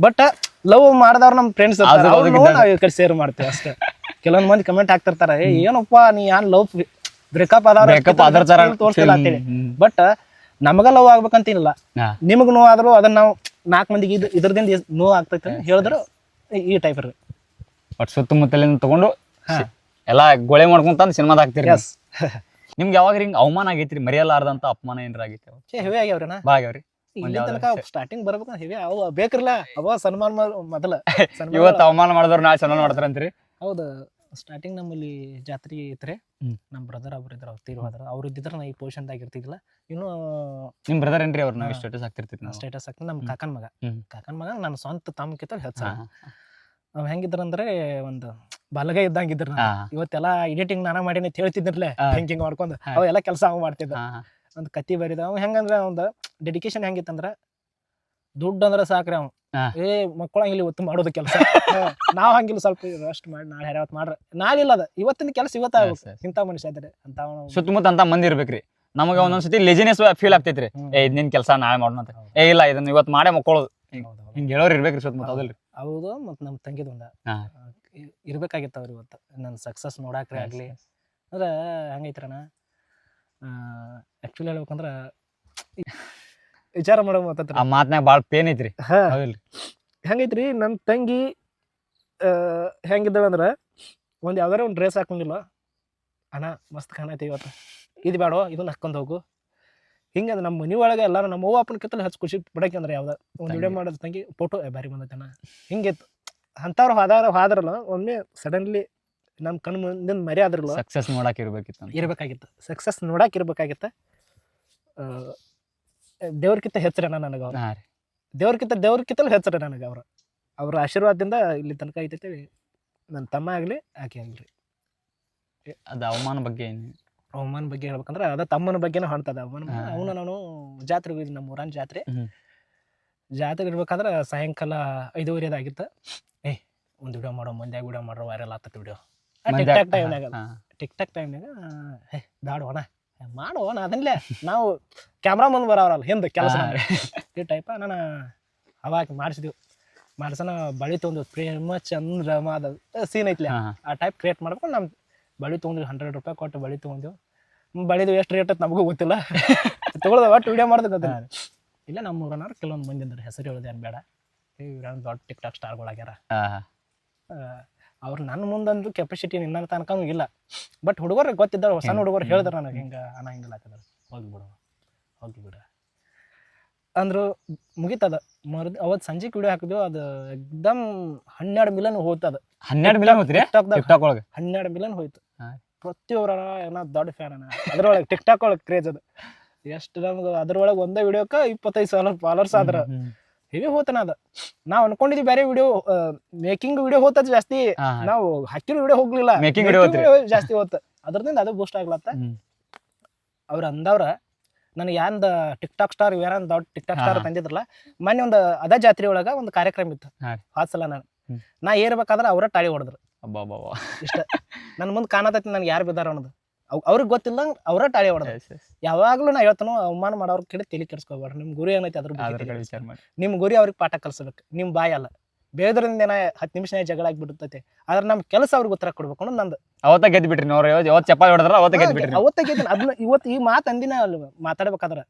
ಬಟ್ ಲವ್ ಮಾಡಿದವ್ರು ನಮ್ಮ ಫ್ರೆಂಡ್ಸ್ ನಾವು ಈ ಕಡೆ ಶೇರ್ ಮಾಡ್ತೀವಿ ಅಷ್ಟೇ. ಕೆಲವೊಂದು ಮಂದಿ ಕಮೆಂಟ್ ಹಾಕ್ತಿರ್ತಾರೆ ಏನಪ್ಪಾ ನೀ ಯಾನ್ ಲವ್ ಬ್ರೇಕಪ್ ಆದ್ರ ಅದ್ರ ತರ ತೋರಿಸ್ತಿಲ್ಲ ಅಂತೇಳಿ. ಬಟ್ ನಮಗ ಲವ್ ಆಗ್ಬೇಕಂತೇನಿಲ್ಲ. ಇಲ್ಲ ನಿಮಗ್ ನೋವು ಆದ್ರೂ ಅದನ್ನ ನಾವು ನಾಲ್ಕು ಮಂದಿಗೆ ಇದು ಇದ್ರದಿಂದ ನೋವು ಆಗ್ತೈತೆ ಹೇಳಿದ್ರು ಈ- ಈ ಟೈಪ್ ಇರ್ರಿ ಬಟ್ ಸುತ್ತಮುತ್ತಲಿಂದ ತಗೊಂಡು ಎಲ್ಲ ಗೋಳೆ ಮಾಡ್ಕೊಂತಂದು ಸಿನಿಮಾದ ಹಾಕ್ತೀರಿ ನಿಮ್ಗೆ ಯಾವಾಗ ಹಿಂಗ್ ಅವಮಾನ ಆಗೈತ್ರಿ? ಮರೆಯಲಾರ್ದಂತ ಅಪಮಾನ ಏನಾರ ಆಗೈತೆ? ಛೇ ಹೆವಿ ಬಾ ಆಗ್ಯಾವ್ರಿ. ಇಲ್ಲಿ ತನಕ ಸ್ಟಾರ್ಟಿಂಗ್ ಬರ್ಬೇಕಂದ್ರೆ ಹೆವಿ ಅವ ಬೇಕ್ರಲ್ಲ ಅವ ಸನ್ಮಾನ ಮಾಡ್- ಮೊದಲ ಸನ್ಮಾನ ಇವತ್ತು ಅವಮಾನ ಮಾಡಿದವ್ರು ನಾಳೆ ಸನ್ಮಾನ ಮಾಡ್ತಾರಂತ್ರಿ ಹೌದು ಸ್ಟಾರ್ಟಿಂಗ್ ನಮ್ಮಲ್ಲಿ ಜಾತ್ರೆ ಐತ್ರಿ. ಹ್ಮ್. ನಮ್ಮ ಬ್ರದರ್ ಅವ್ರು ಇದ್ರ ಅವ್ರು ತೀರ್ ಹೋದ್ರ ಅವ್ರು ಇದ್ದಿದ್ರೆ ನಾ ಈ ಪೊಸಿಷನ್ದಾಗ ಇರ್ತಿದ್ದಿಲ್ಲ. ಇನ್ನು ನಿಮ್ ಬ್ರದರ್ ಏನ್ರಿ ಅವ್ರ ನಾವು ಸ್ಟೇಟಸ್ ಹಾಕ್ತಿರ್ತೀವಿ ನಾವು? ಸ್ಟೇಟಸ್ ಹಾಕಿ ನಮ್ಮ ಕಾಕನ್ ಮಗ. ಹ್ಮ್. ಕಾಕನ್ ಮಗ ನನ್ನ ಸ್ವಂತ ತಮ್ಮಕ್ಕಿಂತ ಹೆಚ್ಚ ಅವ್ ಹೆಂಗಿದ್ರಂದ್ರೆ ಒಂದು ಬಲಗೈ ಇದ್ದಂಗ ಇದ್ರ ಹಾ, ಇವತ್ತೆಲ್ಲ ಎಡಿಟಿಂಗ್ ನಾನ ಮಾಡೀನಿ ಅಂತ ಹೇಳ್ತಿದ್ರಲ್ಲ ಹಾ. ಹಿಂಗಿಂಗ್ ಮಾಡ್ಕೊಂಡು. ಹಾ. ಅವೆಲ್ಲ ಕೆಲಸ ಅವ್ ಮಾಡ್ತಿದ್ದ. ಹಾ, ಹಾ. ಒಂದು ಕತಿ ಬರಿದ ಅವ್. ಹೆಂಗಂದ್ರೆ ಒಂದು ಡೆಡಿಕೇಶನ್ ಹೆಂಗಿತ್ತಂದ್ರ ದುಡ್ಡು ಅಂದ್ರ ಸಾಕ್ರಿ ಅವ್. ಹಾ. ಏ ಮಕ್ಕಳಂಗಿಲ್ಲ ಇವತ್ತು ಮಾಡೋದು ಕೆಲಸ. ನಾವ್ ಹಂಗಿಲ್ಲ ಸ್ವಲ್ಪ ರೆಸ್ಟ್ ಮಾಡಿ ನಾಳೆ ಹೇರ ಮಾಡ್ರ. ನಾಳೆ ಇಲ್ಲ ಅದ. ಇವತ್ತಿನ ಕೆಲಸ ಇವತ್ತ Yes, ಆಗ್ಬೇಕು. yes. ಇಂಥ ಮನುಷ್ಯ ಇದ್ರೆ ಅಂತ ಸುತ್ತಮುತ್ತ ಅಂತ ಮಂದಿ ಇರ್ಬೇಕ್ರಿ. ನಮಗೆ ಒಂದೊಂದ್ಸತಿ ಲೆಜಿನೆಸ್ ಫೀಲ್ ಆಗ್ತೈತ್ರಿ. ಹ್ಮ್. ಏ ಇದ್ ನಿನ್ ಕೆಲಸ ನಾಳೆ ಮಾಡೋಣ ಅಂತ ಏ ಇಲ್ಲ ಇದನ್ನ ಇವತ್ತು ಮಾಡೇ ಮಕ್ಕೊಳ್ಳೋದು ಹಿಂಗ್ ಹೇಳೋರು ಇರ್ಬೇಕ್ರಿ ಸುತ್ತಮುತ್ತ ಹೌದಲ್ರಿ. ಹೌದು ಮತ್ತು ನಮ್ಮ ತಂಗಿದ ಒಂದ. ಹಾ. ಇರ್ಬೇಕಾಗಿತ್ತ ಅವ್ರ ಇವತ್ತು. ನನ್ನ ಸಕ್ಸಸ್ ನೋಡಾಕ್ರೆ ಆಗಲಿ. ಅಂದ್ರೆ ಹಂಗೈತ್ರಣ? ಆಕ್ಚುಲಿ ಹೇಳ್ಬೇಕಂದ್ರೆ ವಿಚಾರ ಮಾಡೋ ಮಾತತ್ರ. ಆ ಮಾತ್ನಾಗ ಭಾಳ ಪೇನ್ ಐತ್ರಿ. ಹೌದಲ್ರಿ ಹೆಂಗೈತ್ರಿ ನನ್ನ ತಂಗಿ ಹೆಂಗಿದ್ದಾಳೆ ಅಂದ್ರೆ ಒಂದು ಯಾವ್ದಾರ ಒಂದು ಡ್ರೆಸ್ ಹಾಕೊಂಡಿಲ್ಲ. ಅಣ್ಣ ಮಸ್ತ್ ಕಾಣೈತಿ ಇವತ್ತು. ಇದು ಬೇಡ ಇದನ್ನ ಹಾಕ್ಕೊಂಡು ಹೋಗು. ಹಿಂಗೆ ನಮ್ಮ ಮನೆ ಒಳಗೆ ಎಲ್ಲಾರು ನಮ್ಮ ಅವ್ವ ಅಪ್ಪನ ಕಿತ್ತಲ್ಲಿ ಹಚ್ಚಿ ಖುಷಿ ಅಂದ್ರೆ ಯಾವ್ದು? ಒಂದು ವಿಡಿಯೋ ಮಾಡೋದು ತಂಗಿ ಫೋಟೋ ಬಾರಿ ಬಂದ ಹಿಂಗಿತ್ತು. ಅಂಥವ್ರು ಹೋದಾರ ಹೋದ್ರಲ್ಲ ಒಮ್ಮೆ ಸಡನ್ಲಿ ನಮ್ಮ ಕಣ್ ಮುಂದಿನ ಮರಿ ಆದ್ರಲ್ಲ ಸಕ್ಸಸ್ ನೋಡಕ್ ಇರ್ಬೇಕಿತ್ತು ಇರಬೇಕಾಗಿತ್ತು. ಸಕ್ಸಸ್ ನೋಡಕ್ಕೆ ಇರ್ಬೇಕಾಗಿತ್ತು. ದೇವ್ರಕ್ಕಿಂತ ಹೆಚ್ಚರಣ್ಣ ನನಗೆ ಅವ್ರು. ದೇವ್ರಕ್ಕಿಂತ ದೇವ್ರಕ್ಕಿಂತಲೂ ಹೆಚ್ಚರ ನನಗೆ ಅವರು. ಅವ್ರ ಆಶೀರ್ವಾದದಿಂದ ಇಲ್ಲಿ ತನಕ ಐತೈತೆ ನನ್ನ ತಮ್ಮ ಆಗಲಿ ಆಕೆ ಆಗಲಿ. ಅದು ಅವಮಾನ ಬಗ್ಗೆ ಏನು ಅವಮಾನ ಬಗ್ಗೆ ಹೇಳ್ಬೇಕಂದ್ರೆ ಅದ ತಮ್ಮನ ಬಗ್ಗೆನೂ ಹಾಡ್ತದ ಅವಮಾನ ಹಾ. ಅವನು ನಾನು ಜಾತ್ರೆಗೆ ಹೋಗಿದ್ವಿ ನಮ್ಮ ಊರನ್ ಜಾತ್ರೆ. ಜಾತ್ರೆಗೆ ಜಾತ್ರೆ ಇರ್ಬೇಕಾದ್ರೆ ಸಾಯಂಕಾಲ ಐದೂವರೆದಾಗಿತ್ತು ಏ ಒಂದು ವಿಡಿಯೋ ಮಾಡೋ ಮುಂದೆ ವಿಡಿಯೋ ಮಾಡೋ ವೈರಲ್ ಆಗ್ತದೆ ವಿಡಿಯೋ. ಟಿಕ್ ಟಾಕ್ ಟೈಮ್ನಾಗ ಟಿಕ್ ಟಾಕ್ ಟೈಮ್ನಾಗ ಹೇ ಬ್ಯಾಡವಣ ಮಾಡೋಣ ಅದನ್ಲೇ. ನಾವು ಕ್ಯಾಮ್ರಾ ಮುಂದೆ ಬರೋರಲ್ಲ ಹಿಂದೆ ಕೆಲಸ. ಈ ಟೈಪ ನಾನು ಅವಾಗ ಮಾಡಿಸಿದ್ವಿ. ಮಾಡ್ಸೋಣ ಬಳಿ ಒಂದು ಪ್ರೇಮ ಚಂದ್ರಮಾದ ಸೀನ್ ಐತ್ಲೆ. ಆ ಟೈಪ್ ಕ್ರಿಯೇಟ್ ಮಾಡ್ಕೊಂಡು ನಮ್ಮ ಬಳಿ ತೊಗೊಂಡ್ರಿ ಹಂಡ್ರೆಡ್ ರೂಪಾಯಿ ಕೊಟ್ಟು ಬಳಿ ತೊಗೊಂಡೆವು. ಬಳಿದು ಎಷ್ಟು ರೇಟ್ ಅಂತ ನಮಗೂ ಗೊತ್ತಿಲ್ಲ. ತೊಗೊಳ್ದ ಒಟ್ಟು ವಿಡಿಯೋ ಮಾಡ್ದು ಗೊತ್ತಿಲ್ಲ. ಇಲ್ಲ ನಮ್ಮ ಊರನ್ನಾರು ಕೆಲವೊಂದು ಮಂದಿ ಅಂದ್ರೆ ಹೆಸರು ಹೇಳೋದು ಏನು ಬೇಡ. ಇವ್ರು ದೊಡ್ಡ ಟಿಕ್ ಟಾಕ್ ಸ್ಟಾರ್ಗಳಾಗ್ಯಾರ. ಅವ್ರು ನನ್ನ ಮುಂದಂದು ಕೆಪಾಸಿಟಿ ನಿನ್ನ ತನಕ ಇಲ್ಲ. ಬಟ್ ಹುಡುಗರು ಗೊತ್ತಿದ್ದಾರೆ ಸಣ್ಣ ಹುಡುಗರು ಹೇಳಿದ್ರು ನನಗೆ ಹಿಂಗೆ ಅನ್ನ ಹಿಂಗಿಲ್ಲ ಹಾಕಿದ್ರು ಹೋಗಿ ಬಿಡು ಹೋಗಿ ಬಿಡ. ಅಂದ್ರು ಮುಗಿತದ. ಮರ್ದು ಅವತ್ತು ಸಂಜೆ ವಿಡಿಯೋ ಹಾಕಿದ್ವು ಅದು ಎಕ್ದಮ್ ಹನ್ನೆರಡು ಮಿಲಿಯನ್ ಹೋಯ್ತದ. ಹನ್ನೆರಡು ಒಳಗೆ? ಹನ್ನೆರಡು ಮಿಲಿಯನ್ ಹೋಯ್ತು. ಪ್ರತಿಯೊಬ್ಬರ ಏನೋ ದೊಡ್ಡ ಫ್ಯಾನ್ ಅಣ್ಣ ಅದ್ರೊಳಗೆ ಟಿಕ್ಟಾಕ್ ಒಳಗೆ ಕ್ರೇಜ್ ಅದು. ಎಷ್ಟು ನಮ್ಗೆ ಅದ್ರೊಳಗೆ ಒಂದೇ ವಿಡಿಯೋಕ್ಕೆ ಇಪ್ಪತ್ತೈದು ಸಾವಿರ ಫಾಲೋರ್ಸ್ ಆದ್ರ. ಹೆವಿ ಹೋತನ ಅದ. ನಾವು ಅನ್ಕೊಂಡಿದ್ವಿ ಬೇರೆ ವಿಡಿಯೋ ಮೇಕಿಂಗ್ ವಿಡಿಯೋ ಹೋತದ ಜಾಸ್ತಿ. ನಾವು ಹಾಕಿರೋ ವಿಡಿಯೋ ಹೋಗ್ಲಿಲ್ಲ. ಮೇಕಿಂಗ್ ವಿಡಿಯೋ ಜಾಸ್ತಿ ಹೋತ. ಅದ್ರದಿಂದ ಅದು ಬೂಸ್ಟ್ ಆಗ್ಲತ್ತ. ಅವ್ರ ಅಂದವ್ರ ನನಗೆ ಯಾಂದ ಟಿಕ್ ಟಾಕ್ ಸ್ಟಾರ್ ಯಾರಂದ ದೊಡ್ಡ ಟಿಕ್ ಟಾಕ್ ಸ್ಟಾರ್. ತಂದಿದ್ರಲ್ಲ ಮೊನ್ನೆ ಒಂದು ಅದ ಜಾತ್ರೆ ಒಳಗ ಒಂದು ಕಾರ್ಯಕ್ರಮ ಇತ್ತು. ಸಲ ನಾನು. ನಾ ಏರ್ಬೇಕಾದ್ರೆ ಅವರ ತಾಳಿ ಹೊಡೆದ್ರು. ಅಬ್ಬಬ್ಬಬ್ಬ. ಇಷ್ಟ ನನ್ನ ಮುಂದೆ ಕಾಣತೈತಿ ನನ್ಗೆ ಯಾರು ಬಿದ್ದಾರ ಅನ್ನೋದು ಅವ್- ಅವ್ರಿಗೆ ಗೊತ್ತಿಲ್ಲ ಅವ್ರ ಟಾಳಿ yes. ಯಾವಾಗ್ಲೂ ನಾ ಹೇಳ್ತಾನೋ ಅವಮಾನ ಮಾಡೋರ್ ಕಡೆ ತಲೆ ಕೆಡಿಸ್ಕೋಬೇಡ್ರಿ ನಿಮ್ ಗುರಿ ಏನೈತಿ ಅದ್ರ. ವಿಚಾರ ಮಾಡಿ ಗುರಿ ಅವ್ರಿಗೆ ಪಾಠ ಕಲಿಸ್ಬೇಕು ನಿಮ್ ಬಾಯಿ ಅಲ್ಲ ಬೇದ್ರಿಂದ ಏನ ಹತ್ ನಿಮಿಷ ಜಗಳ ಆಗ್ಬಿಡುತ್ತೈತಿ ಆದ್ರೆ ನಮ್ ಕೆಲಸ ಅವ್ರಿಗೆ ಉತ್ತರ ಕೊಡ್ಬೇಕು ಅನ್ನೋದು ನಂದು ಅವತ್ತ ಗೆದ್ದು ಬಿಟ್ರಿ ನೋಡ್ರಿ ಯಾವತ್ತು ಚಪ್ಪಾಳಿ ಹೊಡೆದ್ರ ಅವತ್ತ ಗೆದ್ದು ಬಿಟ್ರಿ. ಅವತ್ತ ಗೆದ್ದಿನ ಅದನ್ನ ಇವತ್ತು ಈ ಮಾತು ಅಂದಿನ ಅಲ್ಲಿ ಮಾತಾಡ್ಬೇಕಾದ್ರ.